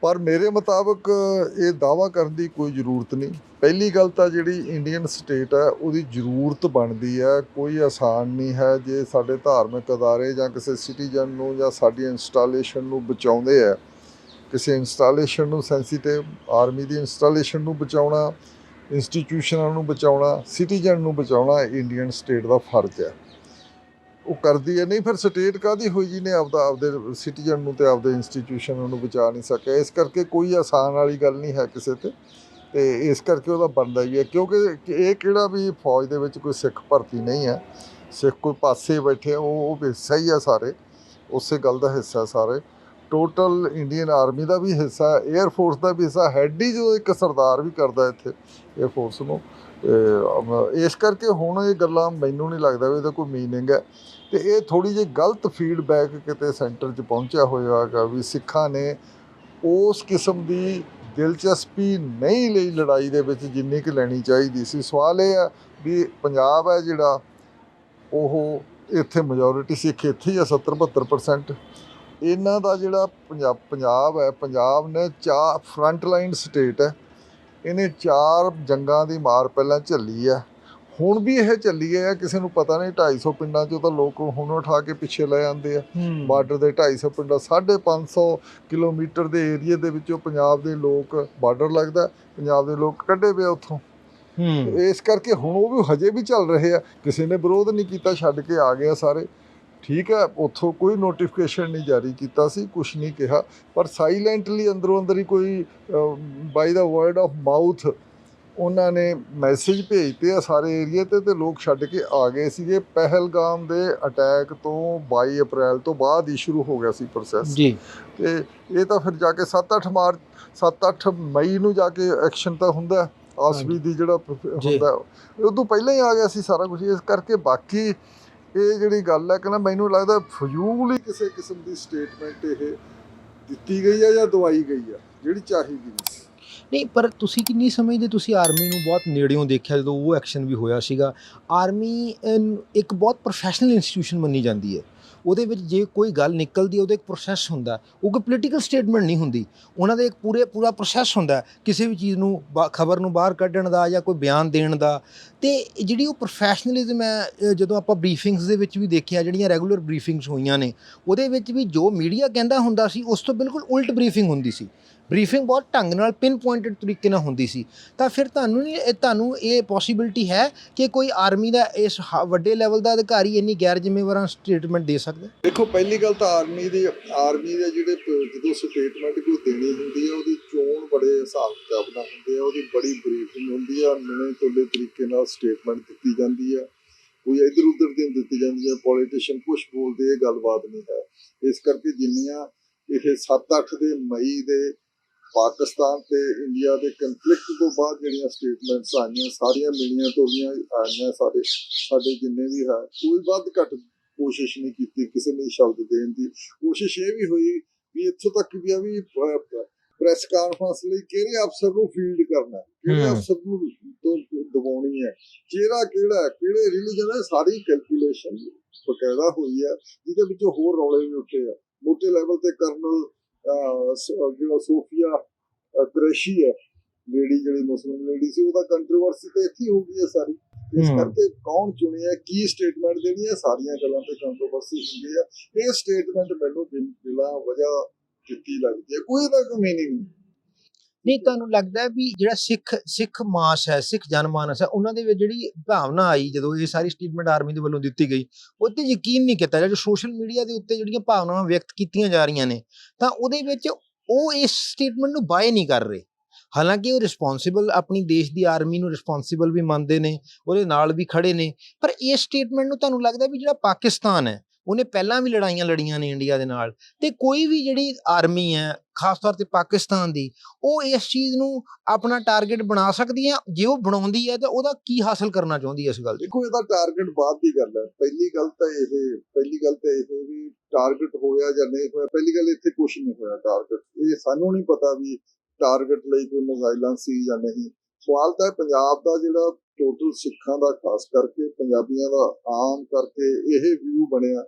ਪਰ ਮੇਰੇ ਮੁਤਾਬਕ ਇਹ ਦਾਵਾ ਕਰਨ ਦੀ ਕੋਈ ਜ਼ਰੂਰਤ ਨਹੀਂ। ਪਹਿਲੀ ਗੱਲ ਤਾਂ ਜਿਹੜੀ ਇੰਡੀਅਨ ਸਟੇਟ ਹੈ, ਉਹਦੀ ਜ਼ਰੂਰਤ ਬਣਦੀ ਹੈ, ਕੋਈ ਆਸਾਨ ਨਹੀਂ ਹੈ ਜੇ ਸਾਡੇ ਧਾਰਮਿਕ ਅਦਾਰੇ ਜਾਂ ਕਿਸੇ ਸਿਟੀਜ਼ਨ ਨੂੰ ਜਾਂ ਸਾਡੀ ਇੰਸਟਾਲੇਸ਼ਨ ਨੂੰ ਬਚਾਉਂਦੇ ਆ ਕਿਸੇ ਇੰਸਟਾਲੇਸ਼ਨ ਨੂੰ ਸੈਂਸਿਟਿਵ ਆਰਮੀ ਦੀ ਇੰਸਟਾਲੇਸ਼ਨ ਨੂੰ ਬਚਾਉਣਾ ਇੰਸਟੀਟਿਊਸ਼ਨਾਂ ਨੂੰ ਬਚਾਉਣਾ ਸਿਟੀਜ਼ਨ ਨੂੰ ਬਚਾਉਣਾ ਇੰਡੀਅਨ ਸਟੇਟ ਦਾ ਫਰਜ਼ ਹੈ। ਉਹ ਕਰਦੀ ਹੈ, ਨਹੀਂ ਫਿਰ ਸਟੇਟ ਕਾਦੀ ਹੋਈ ਜੀ ਨੇ ਆਪਦਾ ਆਪਦੇ ਸਿਟੀਜ਼ਨ ਨੂੰ ਤੇ ਆਪਦੇ ਇੰਸਟੀਟਿਊਸ਼ਨ ਨੂੰ ਬਚਾ ਨਹੀਂ ਸਕਿਆ। ਇਸ ਕਰਕੇ ਕੋਈ ਆਸਾਨ ਵਾਲੀ ਗੱਲ ਨਹੀਂ ਹੈ ਕਿਸੇ ਤੇ। ਤੇ ਇਸ ਕਰਕੇ ਉਹਦਾ ਬਣਦਾ ਹੀ ਹੈ, ਕਿਉਂਕਿ ਇਹ ਕਿਹੜਾ ਵੀ ਫੌਜ ਦੇ ਵਿੱਚ ਕੋਈ ਸਿੱਖ ਭਰਤੀ ਨਹੀਂ ਹੈ। ਸਿੱਖ ਕੋਈ ਪਾਸੇ ਬੈਠੇ, ਉਹ ਉਹ ਹਿੱਸਾ ਹੀ ਆ ਸਾਰੇ। ਉਸੇ ਗੱਲ ਦਾ ਹਿੱਸਾ ਸਾਰੇ। ਟੋਟਲ ਇੰਡੀਅਨ ਆਰਮੀ ਦਾ ਵੀ ਹਿੱਸਾ 에ਅਰ ਫੋਰਸ ਦਾ ਵੀ ਹਿੱਸਾ ਹੈਡ ਹੀ ਜੋ ਇੱਕ ਸਰਦਾਰ ਵੀ ਕਰਦਾ ਇੱਥੇ 에ਅਰ ਫੋਰਸ ਨੂੰ ਇਸ ਕਰਕੇ ਹੁਣ ਇਹ ਗੱਲਾਂ ਮੈਨੂੰ ਨਹੀਂ ਲੱਗਦਾ ਵੀ ਇਹਦਾ ਕੋਈ ਮੀਨਿੰਗ ਹੈ। ਤੇ ਇਹ ਥੋੜੀ ਜਿਹੀ ਗਲਤ ਫੀਡਬੈਕ ਕਿਤੇ ਸੈਂਟਰ 'ਚ ਪਹੁੰਚਿਆ ਹੋਇਆਗਾ ਵੀ ਸਿੱਖਾਂ ਨੇ ਉਸ ਕਿਸਮ ਦੀ ਦਿਲਚਸਪੀ ਨਹੀਂ ਲਈ ਲੜਾਈ ਦੇ ਵਿੱਚ ਜਿੰਨੀ ਕਿ ਲੈਣੀ ਚਾਹੀਦੀ ਸੀ। ਸਵਾਲ ਇਹ ਹੈ ਵੀ ਪੰਜਾਬ ਹੈ ਜਿਹੜਾ, ਉਹ ਇੱਥੇ ਮੈਜੋਰਿਟੀ ਸਿੱਖ ਇੱਥੇ ਹੀ ਆ 70 72% ਇਹਨਾਂ ਦਾ ਜਿਹੜਾ ਪੰਜਾਬ ਪੰਜਾਬ ਹੈ ਪੰਜਾਬ ਨੇ ਚਾਰ ਫਰੰਟ ਲਾਈਨ ਸਟੇਟ ਹੈ। ਇਹਨੇ ਚਾਰ ਜੰਗਾਂ ਦੀ ਮਾਰ ਪਹਿਲਾਂ ਝੱਲੀ ਹੈ। ਹੁਣ ਵੀ ਇਹ ਚੱਲੀ ਹੈ ਕਿਸੇ ਨੂੰ ਪਤਾ ਨਹੀਂ 250 ਪਿੰਡਾਂ 'ਚੋਂ ਤਾਂ ਲੋਕ ਹੁਣ ਉਠਾ ਕੇ ਪਿੱਛੇ ਲੈ ਜਾਂਦੇ ਆ। ਬਾਰਡਰ ਦੇ 250 ਪਿੰਡਾਂ 550 ਕਿਲੋਮੀਟਰ ਦੇ ਏਰੀਆ ਦੇ ਵਿੱਚੋਂ ਪੰਜਾਬ ਦੇ ਲੋਕ ਬਾਰਡਰ ਲੱਗਦਾ ਪੰਜਾਬ ਦੇ ਲੋਕ ਕੱਢੇ ਪਏ ਉੱਥੋਂ। ਹੂੰ। ਇਸ ਕਰਕੇ ਹੁਣ ਉਹ ਵੀ ਹਜੇ ਵੀ ਚੱਲ ਰਹੇ ਆ। ਕਿਸੇ ਨੇ ਵਿਰੋਧ ਨਹੀਂ ਕੀਤਾ ਛੱਡ ਕੇ ਆ ਗਏ ਸਾਰੇ। ਠੀਕ ਹੈ ਉੱਥੋਂ ਕੋਈ ਨੋਟੀਫਿਕੇਸ਼ਨ ਨਹੀਂ ਜਾਰੀ ਕੀਤਾ ਸੀ ਕੁਝ ਨਹੀਂ ਕਿਹਾ। ਪਰ ਸਾਇਲੈਂਟਲੀ ਅੰਦਰੋਂ ਅੰਦਰ ਹੀ ਕੋਈ by the word of mouth ਉਹਨਾਂ ਨੇ ਮੈਸੇਜ ਭੇਜਤੇ ਆ ਸਾਰੇ ਏਰੀਆ ਤੇ ਤੇ ਲੋਕ ਛੱਡ ਕੇ ਆ ਗਏ ਸੀਗੇ। ਪਹਿਲਗਾਮ ਦੇ ਅਟੈਕ ਤੋਂ 22 ਅਪ੍ਰੈਲ ਤੋਂ ਬਾਅਦ ਹੀ ਸ਼ੁਰੂ ਹੋ ਗਿਆ ਸੀ ਪ੍ਰੋਸੈਸ ਜੀ। ਤੇ ਇਹ ਤਾਂ ਫਿਰ ਜਾ ਕੇ 7-8 ਮਾਰਚ 7-8 ਮਈ ਨੂੰ ਜਾ ਕੇ ਐਕਸ਼ਨ ਤਾਂ ਹੁੰਦਾ ਆਸਵੀ ਦੀ ਜਿਹੜਾ। ਹੁੰਦਾ ਉਹ ਤੋਂ ਪਹਿਲਾਂ ਹੀ ਆ ਗਿਆ ਸੀ ਸਾਰਾ ਕੁਝ ਇਸ ਕਰਕੇ ਬਾਕੀ ਇਹ ਜਿਹੜੀ ਗੱਲ ਹੈ ਕਹਿੰਦਾ ਮੈਨੂੰ ਲੱਗਦਾ ਫਜ਼ੂਲ ਹੀ ਕਿਸੇ ਕਿਸਮ ਦੀ ਸਟੇਟਮੈਂਟ ਇਹ ਦਿੱਤੀ ਗਈ ਹੈ ਜਾਂ ਦਵਾਈ ਗਈ ਹੈ, ਜਿਹੜੀ ਚਾਹੀਦੀ ਨਹੀਂ ਨਹੀਂ, ਪਰ ਤੁਸੀਂ ਕਿੰਨੀ ਸਮਝਦੇ ਤੁਸੀਂ ਆਰਮੀ ਨੂੰ ਬਹੁਤ ਨੇੜਿਓਂ ਦੇਖਿਆ, ਜਦੋਂ ਉਹ ਐਕਸ਼ਨ ਵੀ ਹੋਇਆ ਸੀਗਾ। ਆਰਮੀ ਇੱਕ ਬਹੁਤ ਪ੍ਰੋਫੈਸ਼ਨਲ ਇੰਸਟੀਟਿਊਸ਼ਨ ਮੰਨੀ ਜਾਂਦੀ ਹੈ। ਉਹਦੇ ਵਿੱਚ ਜੇ ਕੋਈ ਗੱਲ ਨਿਕਲਦੀ ਹੈ, ਉਹਦਾ ਇੱਕ ਪ੍ਰੋਸੈਸ ਹੁੰਦਾ ਉਹ ਕੋਈ ਪੋਲੀਟੀਕਲ ਸਟੇਟਮੈਂਟ ਨਹੀਂ ਹੁੰਦੀ। ਉਹਨਾਂ ਦੇ ਇੱਕ ਪੂਰੇ, ਪੂਰਾ ਪ੍ਰੋਸੈਸ ਹੁੰਦਾ ਕਿਸੇ ਵੀ ਚੀਜ਼ ਨੂੰ ਖਬਰ ਨੂੰ ਬਾਹਰ ਕੱਢਣ ਦਾ ਜਾਂ ਕੋਈ ਬਿਆਨ ਦੇਣ ਦਾ। ਤੇ ਜਿਹੜੀ ਉਹ ਪ੍ਰੋਫੈਸ਼ਨਲਿਜ਼ਮ ਹੈ ਜਦੋਂ ਆਪਾਂ ਬਰੀਫਿੰਗਸ ਦੇ ਵਿੱਚ ਵੀ ਦੇਖਿਆ, ਜਿਹੜੀਆਂ ਰੈਗੂਲਰ ਬਰੀਫਿੰਗਸ ਹੋਈਆਂ ਨੇ, ਉਹਦੇ ਵਿੱਚ ਵੀ ਜੋ ਮੀਡੀਆ ਕਹਿੰਦਾ ਹੁੰਦਾ ਸੀ, ਉਸ ਤੋਂ ਬਿਲਕੁਲ ਉਲਟ ਬਰੀਫਿੰਗ ਹੁੰਦੀ ਸੀ। ਬਰੀਫਿੰਗ ਬਹੁਤ ਢੰਗ ਨਾਲ ਪਿਨ ਪੁਆਇੰਟਡ ਤਰੀਕੇ ਨਾਲ ਹੁੰਦੀ ਸੀ। ਤਾਂ ਫਿਰ ਤੁਹਾਨੂੰ ਨਹੀਂ ਤੁਹਾਨੂੰ ਇਹ ਪੋਸਿਬਿਲਿਟੀ ਹੈ ਕਿ ਕੋਈ ਆਰਮੀ ਦਾ ਇਸ ਵੱਡੇ ਲੈਵਲ ਦਾ ਅਧਿਕਾਰੀ ਇੰਨੀ ਗੈਰ ਜ਼ਿੰਮੇਵਾਰਾਂ ਸਟੇਟਮੈਂਟ ਦੇ ਸਕਦਾ ਦੇਖੋ, ਪਹਿਲੀ ਗੱਲ ਤਾਂ ਆਰਮੀ ਦੀ ਆਰਮੀ ਦੇ ਜਿਹੜੇ ਜਦੋਂ ਸਟੇਟਮੈਂਟ ਕੋਈ ਦੇਣੀ ਹੁੰਦੀ ਹੈ, ਉਹਦੀ ਚੋਣ ਬੜੇ ਹਿਸਾਬ ਕਿਤਾਬ ਨਾਲ ਹੁੰਦੀ ਹੈ, ਉਹਦੀ ਬੜੀ ਬਰੀਫਿੰਗ ਹੁੰਦੀ ਹੈ ਮਿਲੇ ਤੋਲੇ ਤਰੀਕੇ ਨਾਲ ਸਟੇਟਮੈਂਟ ਦਿੱਤੀ ਜਾਂਦੀ ਹੈ। ਕੋਈ ਇਧਰ ਉਧਰ ਦੀ ਦਿੱਤੀ ਜਾਂਦੀ ਹੈ ਪੋਲੀਟੀਸ਼ੀਅਨ ਕੁਝ ਬੋਲਦੇ, ਇਹ ਗੱਲਬਾਤ ਨਹੀਂ ਹੈ। ਇਸ ਕਰਕੇ ਜਿੰਨੀਆਂ ਇਹ 7-8 ਦੇ ਮਈ ਦੇ ਪਾਕਿਸਤਾਨ ਤੇ ਇੰਡੀਆ ਦੇ ਕੰਫਲਿਕਟ ਤੋਂ ਬਾਅਦ ਜਿਹੜੀਆਂ ਸਟੇਟਮੈਂਟਸ ਆਈਆਂ ਸਾਰੀਆਂ ਮਿਲੀਆਂ ਤੋਲੀਆਂ ਆਈਆਂ ਸਾਡੇ ਸਾਡੇ ਜਿੰਨੇ ਵੀ ਹੈ ਕੋਈ ਵੱਧ ਘੱਟ ਕੋਸ਼ਿਸ਼ ਨਹੀਂ ਕੀਤੀ ਕਿਸੇ ਨੇ ਸ਼ਬਦ ਦੇਣ ਦੀ। ਕੋਸ਼ਿਸ਼ ਇਹ ਵੀ ਹੋਈ ਵੀ ਇੱਥੋਂ ਤੱਕ ਵੀ ਆ ਵੀ ਪ੍ਰੈਸ ਕਾਨਫਰੰਸ ਲਈ ਕਿਹੜੇ ਅਫਸਰ ਨੂੰ ਫੀਲਡ ਕਰਨਾ ਕਿਹੜੇ। ਅਫਸਰ ਨੂੰ ਦਬਾਉਣੀ ਹੈ? ਚਿਹਰਾ ਕਿਹੜਾ ਹੈ, ਕਿਹੜੇ ਰਿਲੀਜਨ ਹੈ? ਸਾਰੀ ਕੈਲਕੂਲੇਸ਼ਨ ਬਕਾਇਦਾ ਹੋਈ ਹੈ ਜਿਹਦੇ ਵਿੱਚ ਹੋਰ ਰੌਲੇ ਵੀ ਉੱਠੇ ਆ। ਮੋਟੇ ਲੈਵਲ ਤੇ ਕਰਨਲ ਜਿਹੜਾ ਸੋਫੀਆ ਕੁਰੈਸ਼ੀ ਹੈ ਲੇਡੀ ਜਿਹੜੀ ਮੁਸਲਿਮ ਲੇਡੀ ਸੀ ਉਹਦਾ ਕੰਟਰੋਵਰਸੀ ਤੇ ਇੱਥੇ ਹੀ ਗਈ ਹੈ ਸਾਰੀ। ਇਸ। ਕਰਕੇ ਕੌਣ ਚੁਣਿਆ ਕੀ ਸਟੇਟਮੈਂਟ ਦੇਣੀ ਹੈ ਸਾਰੀਆਂ ਗੱਲਾਂ ਤੇ ਕੰਟਰੋਵਰਸੀ ਹੁੰਦੀ ਹੈ। ਇਹ ਸਟੇਟਮੈਂਟ ਮੈਨੂੰ ਬਿਨਾਂ ਵਜ੍ਹਾ ਦਿੱਤੀ ਲੱਗਦੀ ਹੈ ਕੋਈ ਇਹਦਾ ਕੋਈ ਮੀਨਿੰਗ ਨਹੀਂ। ਨਹੀਂ, ਤੁਹਾਨੂੰ ਲੱਗਦਾ ਵੀ ਜਿਹੜਾ ਸਿੱਖ ਸਿੱਖ ਮਾਸ ਹੈ, ਸਿੱਖ ਜਨਮਾਨਸ ਹੈ, ਉਹਨਾਂ ਦੇ ਵਿੱਚ ਜਿਹੜੀ ਭਾਵਨਾ ਆਈ ਜਦੋਂ ਇਹ ਸਾਰੀ ਸਟੇਟਮੈਂਟ ਆਰਮੀ ਦੇ ਵੱਲੋਂ ਦਿੱਤੀ ਗਈ ਉਹ ਤੇ ਯਕੀਨ ਨਹੀਂ ਕੀਤਾ ਜਿਹੜਾ ਸੋਸ਼ਲ ਮੀਡੀਆ ਦੇ ਉੱਤੇ ਜਿਹੜੀਆਂ ਭਾਵਨਾਵਾਂ ਵਿਅਕਤ ਕੀਤੀਆਂ ਜਾ ਰਹੀਆਂ ਨੇ, ਤਾਂ ਉਹਦੇ ਵਿੱਚ ਉਹ ਇਸ ਸਟੇਟਮੈਂਟ ਨੂੰ ਬਾਏ ਨਹੀਂ ਕਰ ਰਹੇ। ਹਾਲਾਂਕਿ ਉਹ ਰਿਸਪੌਂਸਿਬਲ ਆਪਣੀ ਦੇਸ਼ ਦੀ ਆਰਮੀ ਨੂੰ ਰਿਸਪੌਂਸਿਬਲ ਵੀ ਮੰਨਦੇ ਨੇ, ਉਹਦੇ ਨਾਲ ਵੀ ਖੜੇ ਨੇ, ਪਰ ਇਹ ਸਟੇਟਮੈਂਟ ਨੂੰ ਤੁਹਾਨੂੰ ਲੱਗਦਾ ਵੀ ਜਿਹੜਾ ਪਾਕਿਸਤਾਨ ਹੈ ਉਹਨੇ ਪਹਿਲਾਂ ਵੀ ਲੜਾਈਆਂ ਲੜੀਆਂ ਨੇ ਇੰਡੀਆ ਦੇ ਨਾਲ ਤੇ ਕੋਈ ਵੀ ਜਿਹੜੀ ਆਰਮੀ ਹੈ, ਖਾਸ ਤੌਰ ਤੇ ਪਾਕਿਸਤਾਨ ਦੀ, ਉਹ ਇਸ ਚੀਜ਼ ਨੂੰ ਆਪਣਾ ਟਾਰਗੇਟ ਬਣਾ ਸਕਦੀ ਹੈ, ਜੇ ਉਹ ਬਣਾਉਂਦੀ ਹੈ ਤਾਂ ਉਹਦਾ ਕੀ ਹਾਸਲ ਕਰਨਾ ਚਾਹੁੰਦੀ ਹੈ ਇਸ ਗੱਲ 'ਚ ਦੇਖੋ, ਇਹਦਾ ਟਾਰਗੇਟ ਬਾਅਦ ਦੀ ਗੱਲ ਹੈ। ਪਹਿਲੀ ਗੱਲ ਤਾਂ ਇਹ, ਪਹਿਲੀ ਗੱਲ ਤਾਂ ਇਹ ਵੀ ਟਾਰਗੇਟ ਹੋਇਆ ਜਾਂ ਨਹੀਂ ਹੋਇਆ, ਪਹਿਲੀ ਗੱਲ ਇੱਥੇ ਕੁਝ ਨਹੀਂ ਹੋਇਆ ਟਾਰਗੇਟ ਇਹ ਸਾਨੂੰ ਨਹੀਂ ਪਤਾ ਵੀ ਟਾਰਗੇਟ ਲਈ ਕੋਈ ਮਜ਼ਾਈਲਾਂ ਸੀ ਜਾਂ ਨਹੀਂ। ਸਵਾਲ ਤਾਂ ਪੰਜਾਬ ਦਾ ਜਿਹੜਾ ਟੋਟਲ ਸਿੱਖਾਂ ਦਾ ਖਾਸ ਕਰਕੇ ਪੰਜਾਬੀਆਂ ਦਾ ਆਮ ਕਰਕੇ ਇਹ ਵਿਊ ਬਣਿਆ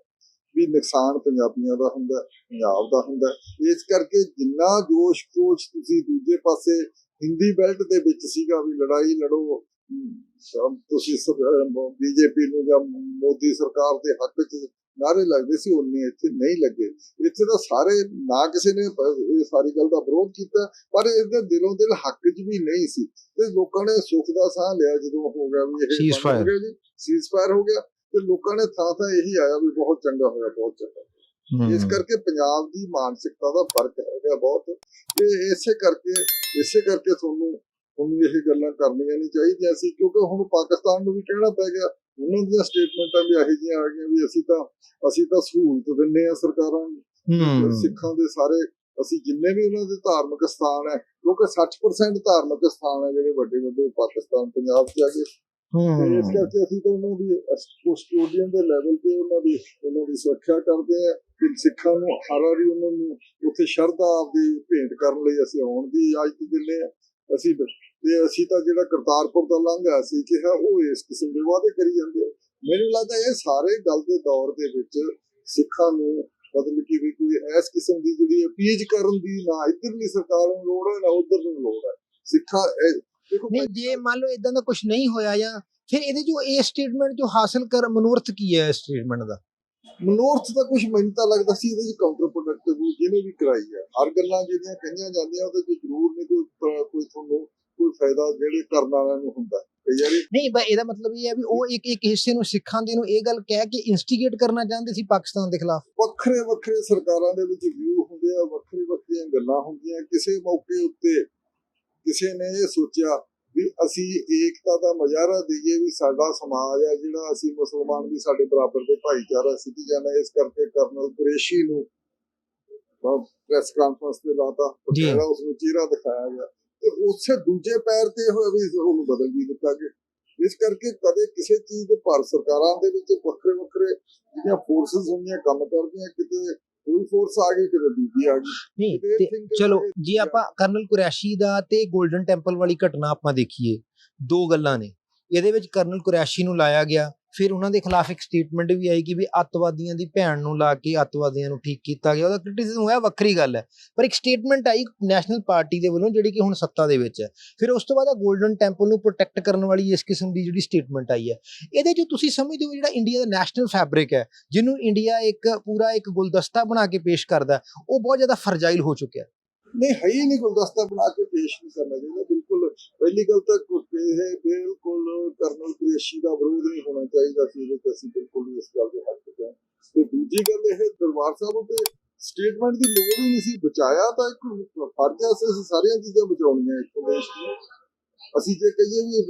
ਵੀ ਨੁਕਸਾਨ ਪੰਜਾਬੀਆਂ ਦਾ ਹੁੰਦਾ ਪੰਜਾਬ ਦਾ ਹੁੰਦਾ। ਇਸ ਕਰਕੇ ਜਿੰਨਾ ਜੋਸ਼ ਕੋਸ਼ ਤੁਸੀਂ ਦੂਜੇ ਪਾਸੇ ਹਿੰਦੀ ਬੈਲਟ ਦੇ ਵਿੱਚ ਸੀਗਾ ਵੀ ਲੜਾਈ ਲੜੋ ਹਮ, ਸਭ ਤੁਸੀਂ ਬੀਜੇਪੀ ਨੂੰ ਜਾਂ ਮੋਦੀ ਸਰਕਾਰ ਦੇ ਹੱਕ 'ਚ ਨਾਰੇ ਲੱਗਦੇ ਸੀ ਉਹਨੇ ਇੱਥੇ ਨਹੀਂ ਲੱਗੇ। ਇੱਥੇ ਤਾਂ ਸਾਰੇ ਨਾ ਕਿਸੇ ਨੇ ਇਹ ਸਾਰੀ ਗੱਲ ਦਾ ਵਿਰੋਧ ਕੀਤਾ ਪਰ ਇਹਦੇ ਦਿਲੋਂ ਦਿਲ ਹੱਕ 'ਚ ਵੀ ਨਹੀਂ ਸੀ। ਤੇ ਲੋਕਾਂ ਨੇ ਸੁੱਖ ਦਾ ਸਾਹ ਲਿਆ ਜਦੋਂ ਹੋ ਗਿਆ ਵੀ ਇਹ ਜੀ। ਸੀਜ਼ਫਾਇਰ ਹੋ ਗਿਆ। ਤੇ ਲੋਕਾਂ ਨੇ ਥਾਂ ਥਾਂ ਇਹੀ ਆਇਆ ਵੀ ਬਹੁਤ ਚੰਗਾ ਹੋਇਆ ਬਹੁਤ ਚੰਗਾ ਇਸ ਕਰਕੇ ਪੰਜਾਬ ਦੀ ਮਾਨਸਿਕਤਾ ਦਾ ਫ਼ਰਕ ਹੈਗਾ ਬਹੁਤ। ਤੇ ਇਸੇ ਕਰਕੇ ਇਸੇ ਕਰਕੇ ਤੁਹਾਨੂੰ ਤੁਹਾਨੂੰ ਇਹ ਗੱਲਾਂ ਕਰਨੀਆਂ ਨਹੀਂ ਚਾਹੀਦੀਆਂ ਸੀ ਕਿਉਂਕਿ ਹੁਣ ਪਾਕਿਸਤਾਨ ਨੂੰ ਵੀ ਕਹਿਣਾ ਪੈ ਗਿਆ ਉਹਨਾਂ ਦੀਆਂ ਸਟੇਟਮੈਂਟਾਂ ਵੀ ਇਹੋ ਜਿਹੀਆਂ ਆ ਗਈਆਂ ਵੀ ਅਸੀਂ ਤਾਂ ਅਸੀਂ ਤਾਂ ਸਹੂਲਤ ਦਿੰਨੇ ਆ ਸਰਕਾਰਾਂ ਨੂੰ। ਹੂੰ। ਸਿੱਖਾਂ ਦੇ ਸਾਰੇ ਅਸੀਂ ਜਿੰਨੇ ਵੀ ਉਹਨਾਂ ਦੇ ਧਾਰਮਿਕ ਸਥਾਨ ਹੈ ਕਿਉਂਕਿ 60% ਧਾਰਮਿਕ ਸਥਾਨ ਹੈ ਜਿਹੜੇ ਵੱਡੇ ਵੱਡੇ ਪਾਕਿਸਤਾਨ ਪੰਜਾਬ 'ਚ ਆ ਗਏ। ਤੇ ਇਸ ਹੂੰ ਕਰਕੇ ਅਸੀਂ ਤਾਂ ਉਹਨਾਂ ਦੀ ਕਸਟੋਡੀਅਨ ਦੇ ਲੈਵਲ ਤੇ ਉਹਨਾਂ ਦੀ ਉਹਨਾਂ ਦੀ ਸੁਰੱਖਿਆ ਕਰਦੇ ਆ ਕਿ ਸਿੱਖਾਂ ਨੂੰ ਹਰ ਵਾਰੀ ਉਹਨਾਂ ਨੂੰ ਉੱਥੇ ਸ਼ਰਧਾ ਆਪਦੀ ਭੇਂਟ ਕਰਨ ਲਈ ਅਸੀਂ ਆਉਣ ਦੀ ਇਜਾਜ਼ਤ ਦਿੰਦੇ ਆ ਅਸੀਂ ਤੇ ਅਸੀਂ ਤਾਂ ਜਿਹੜਾ ਕਰਤਾਰਪੁਰ ਦਾ ਲੰਘਾ ਸੀ, ਕਿਹਾ ਉਹ ਇਸ ਕਿਸਮ ਦੇ ਵਾਅਦੇ ਕਰੀ ਜਾਂਦੇ ਆ ਮੈਨੂੰ ਲੱਗਦਾ ਇਹ ਸਾਰੇ ਗੱਲ ਦੇ ਦੌਰ ਦੇ ਵਿੱਚ ਸਿੱਖਾਂ ਨੂੰ ਮਤਲਬ ਕਿ ਵੀ ਕੋਈ ਇਸ ਕਿਸਮ ਦੀ ਜਿਹੜੀ ਅਪੀਜ ਕਰਨ ਦੀ ਨਾ ਇੱਧਰਲੀ ਸਰਕਾਰ ਨੂੰ ਲੋੜ ਹੈ, ਨਾ ਉਧਰ ਨੂੰ ਲੋੜ ਹੈ। ਸਿੱਖਾਂ ਦੇਖੋ ਜੇ ਮੰਨ ਲਓ ਇਦਾਂ ਦਾ ਕੁਝ ਨਹੀਂ ਹੋਇਆ ਜਾਂ ਫਿਰ ਇਹਦੇ ਜੋ ਇਹ ਸਟੇਟਮੈਂਟ ਜੋ ਹਾਸਲ ਕਰ ਮਨੋਰਥ ਕੀ ਹੈ ਇਸ ਸਟੇਟਮੈਂਟ ਦਾ? ਮਨੋਰਥ ਦਾ ਕੁਝ ਮੈਨੂੰ ਤਾਂ ਲੱਗਦਾ ਸੀ ਇਹਦੇ ਚ ਕਾਊਂਟਰ ਪ੍ਰੋਡਕਟਿਵ ਜਿਹਨੇ ਵੀ ਕਰਾਈ ਹੈ ਹਰ ਗੱਲਾਂ ਜਿਹੜੀਆਂ ਕਹੀਆਂ ਜਾਂਦੀਆਂ ਉਹਦੇ ਚ ਜ਼ਰੂਰ ਨਹੀਂ ਕੋਈ ਕੋਈ ਤੁਹਾਨੂੰ ਕੋਈ ਫਾਇਦਾ ਜਿਹੜੇ ਕਰਨ ਵਾਲਿਆਂ ਨੂੰ ਹੁੰਦਾ। ਨਹੀਂ ਬਈ ਇਹਦਾ ਮਤਲਬ ਇਹ ਹੈ ਵੀ ਉਹ ਇੱਕ ਇੱਕ ਹਿੱਸੇ ਨੂੰ ਸਿੱਖਾਂ ਦੇ ਨੂੰ ਇਹ ਗੱਲ ਕਹਿ ਕੇ ਇਨਸਟੀਗੇਟ ਕਰਨਾ ਚਾਹੁੰਦੇ ਸੀ ਪਾਕਿਸਤਾਨ ਦੇ ਖਿਲਾਫ। ਵੱਖਰੇ ਵੱਖਰੇ ਸਰਕਾਰਾਂ ਦੇ ਵਿੱਚ ਵਿਊ ਹੁੰਦੇ ਆ ਵੱਖਰੀ ਵੱਖਰੀਆਂ ਗੱਲਾਂ ਹੁੰਦੀਆਂ। ਕਿਸੇ ਮੌਕੇ ਉੱਤੇ ਕਿਸੇ ਨੇ ਇਹ ਸੋਚਿਆ ਵੀ ਅਸੀਂ ਏਕਤਾ ਦਾ ਮਜ਼ਾਰਾ ਦਈਏ ਵੀ ਸਾਡਾ ਸਮਾਜ ਹੈ ਜਿਹੜਾ ਅਸੀਂ ਮੁਸਲਮਾਨ ਵੀ ਸਾਡੇ ਬਰਾਬਰ ਦੇ ਭਾਈਚਾਰਾ ਸਿਟੀਜ਼ਨ ਹੈ ਇਸ ਕਰਕੇ ਕਰਨਲ ਕੁਰੇਸ਼ੀ ਨੂੰ ਪ੍ਰੈਸ ਕਾਨਫਰੰਸ ਤੇ ਲਾਤਾ ਜੀ। ਬਕਾਇਦਾ ਉਸ ਨੂੰ ਚਿਹਰਾ ਦਿਖਾਇਆ ਗਿਆ ਤੇ ਉਸੇ ਦੂਜੇ ਪੈਰ ਤੇ ਹੋਇਆ ਵੀ ਉਹਨੂੰ ਬਦਲ ਵੀ ਦਿੱਤਾ ਗਿਆ ਇਸ ਕਰਕੇ ਕਦੇ ਕਿਸੇ ਚੀਜ਼ ਦੇ ਭਾਰਤ ਸਰਕਾਰਾਂ ਦੇ ਵਿੱਚ ਵੱਖਰੇ ਵੱਖਰੇ ਜਿਹੜੀਆਂ ਫੋਰਸਸ ਹੁੰਦੀਆਂ ਕੰਮ ਕਰਦੀਆਂ ਕਿਤੇ ਕੋਈ ਫੋਰਸ ਆ ਗਈ ਕਿਤੇ ਦੂਜੀ ਆ ਗਈ। ਨਹੀਂ ਚਲੋ ਜੇ ਆਪਾਂ ਕਰਨਲ ਕੁਰੈਸ਼ੀ ਦਾ ਤੇ 골ਡਨ ਟੈਂਪਲ ਵਾਲੀ ਘਟਨਾ ਆਪਾਂ ਦੇਖੀਏ ਦੋ ਗੱਲਾਂ ਨੇ। ਇਹਦੇ ਵਿੱਚ ਕਰਨਲ ਕੁਰੈਸ਼ੀ ਨੂੰ ਲਾਇਆ ਗਿਆ ਫਿਰ ਉਹਨਾਂ ਦੇ ਖਿਲਾਫ ਇੱਕ ਸਟੇਟਮੈਂਟ ਵੀ ਆਈ ਕਿ ਵੀ ਅੱਤਵਾਦੀਆਂ ਦੀ ਭੈਣ ਨੂੰ ਲਾ ਕੇ ਅੱਤਵਾਦੀਆਂ ਨੂੰ ਠੀਕ ਕੀਤਾ ਗਿਆ। ਉਹਦਾ ਕ੍ਰਿਟਿਸਿਜ਼ਮ ਹੋਇਆ, ਵੱਖਰੀ ਗੱਲ ਹੈ। ਪਰ ਇੱਕ ਸਟੇਟਮੈਂਟ ਆਈ ਨੈਸ਼ਨਲ ਪਾਰਟੀ ਦੇ ਵੱਲੋਂ, ਜਿਹੜੀ ਕਿ ਹੁਣ ਸੱਤਾ ਦੇ ਵਿੱਚ ਹੈ। ਫਿਰ ਉਸ ਤੋਂ ਬਾਅਦ ਆ 골ਡਨ ਟੈਂਪਲ ਨੂੰ ਪ੍ਰੋਟੈਕਟ ਕਰਨ ਵਾਲੀ ਇਸ ਕਿਸਮ ਦੀ ਜਿਹੜੀ ਸਟੇਟਮੈਂਟ ਆਈ ਹੈ, ਇਹਦੇ 'ਚ ਤੁਸੀਂ ਸਮਝਦੇ ਹੋ ਜਿਹੜਾ ਇੰਡੀਆ ਦਾ ਨੈਸ਼ਨਲ ਫੈਬਰਿਕ ਹੈ, ਜਿਹਨੂੰ ਇੰਡੀਆ ਇੱਕ ਪੂਰਾ ਇੱਕ ਗੁਲਦਸਤਾ ਬਣਾ ਕੇ ਪੇਸ਼ ਕਰਦਾ, ਉਹ ਬਹੁਤ ਜ਼ਿਆਦਾ ਫਰਜਾਈਲ ਹੋ ਚੁੱਕਿਆ। ਨਹੀਂ, ਹੈ ਹੀ ਨਹੀਂ ਗੁਲਦਸਤਾ ਬਣਾ ਕੇ ਪੇਸ਼ ਨਹੀਂ ਕਰਨਾ ਚਾਹੀਦਾ ਪਹਿਲੀ ਗੱਲ ਤਾਂ ਇਹ ਬਿਲਕੁਲ ਕਰਨਲ ਕੁਰੇਸ਼ੀ ਦਾ ਵਿਰੋਧ ਨਹੀਂ ਹੋਣਾ ਚਾਹੀਦਾ ਸੀ ਇਹਦੇ ਅਸੀਂ ਬਿਲਕੁਲ ਇਸ ਗੱਲ ਦੇ ਹੱਕ ਚ ਤੇ ਦੂਜੀ ਗੱਲ ਇਹ ਦਰਬਾਰ ਸਾਹਿਬ ਉਤੇ ਸਟੇਟਮੈਂਟ ਦੀ ਲੋੜ ਹੀ ਨਹੀਂ ਸੀ। ਬਚਾਇਆ ਤਾਂ ਇੱਕ ਫਰਜ਼ ਹੈ ਸਾਰੀਆਂ ਚੀਜ਼ਾਂ ਬਚਾਉਣੀਆਂ ਇੱਕ ਦੇਸ਼ ਨੂੰ। ਅਸੀਂ ਜੇ ਕਹੀਏ ਵੀ,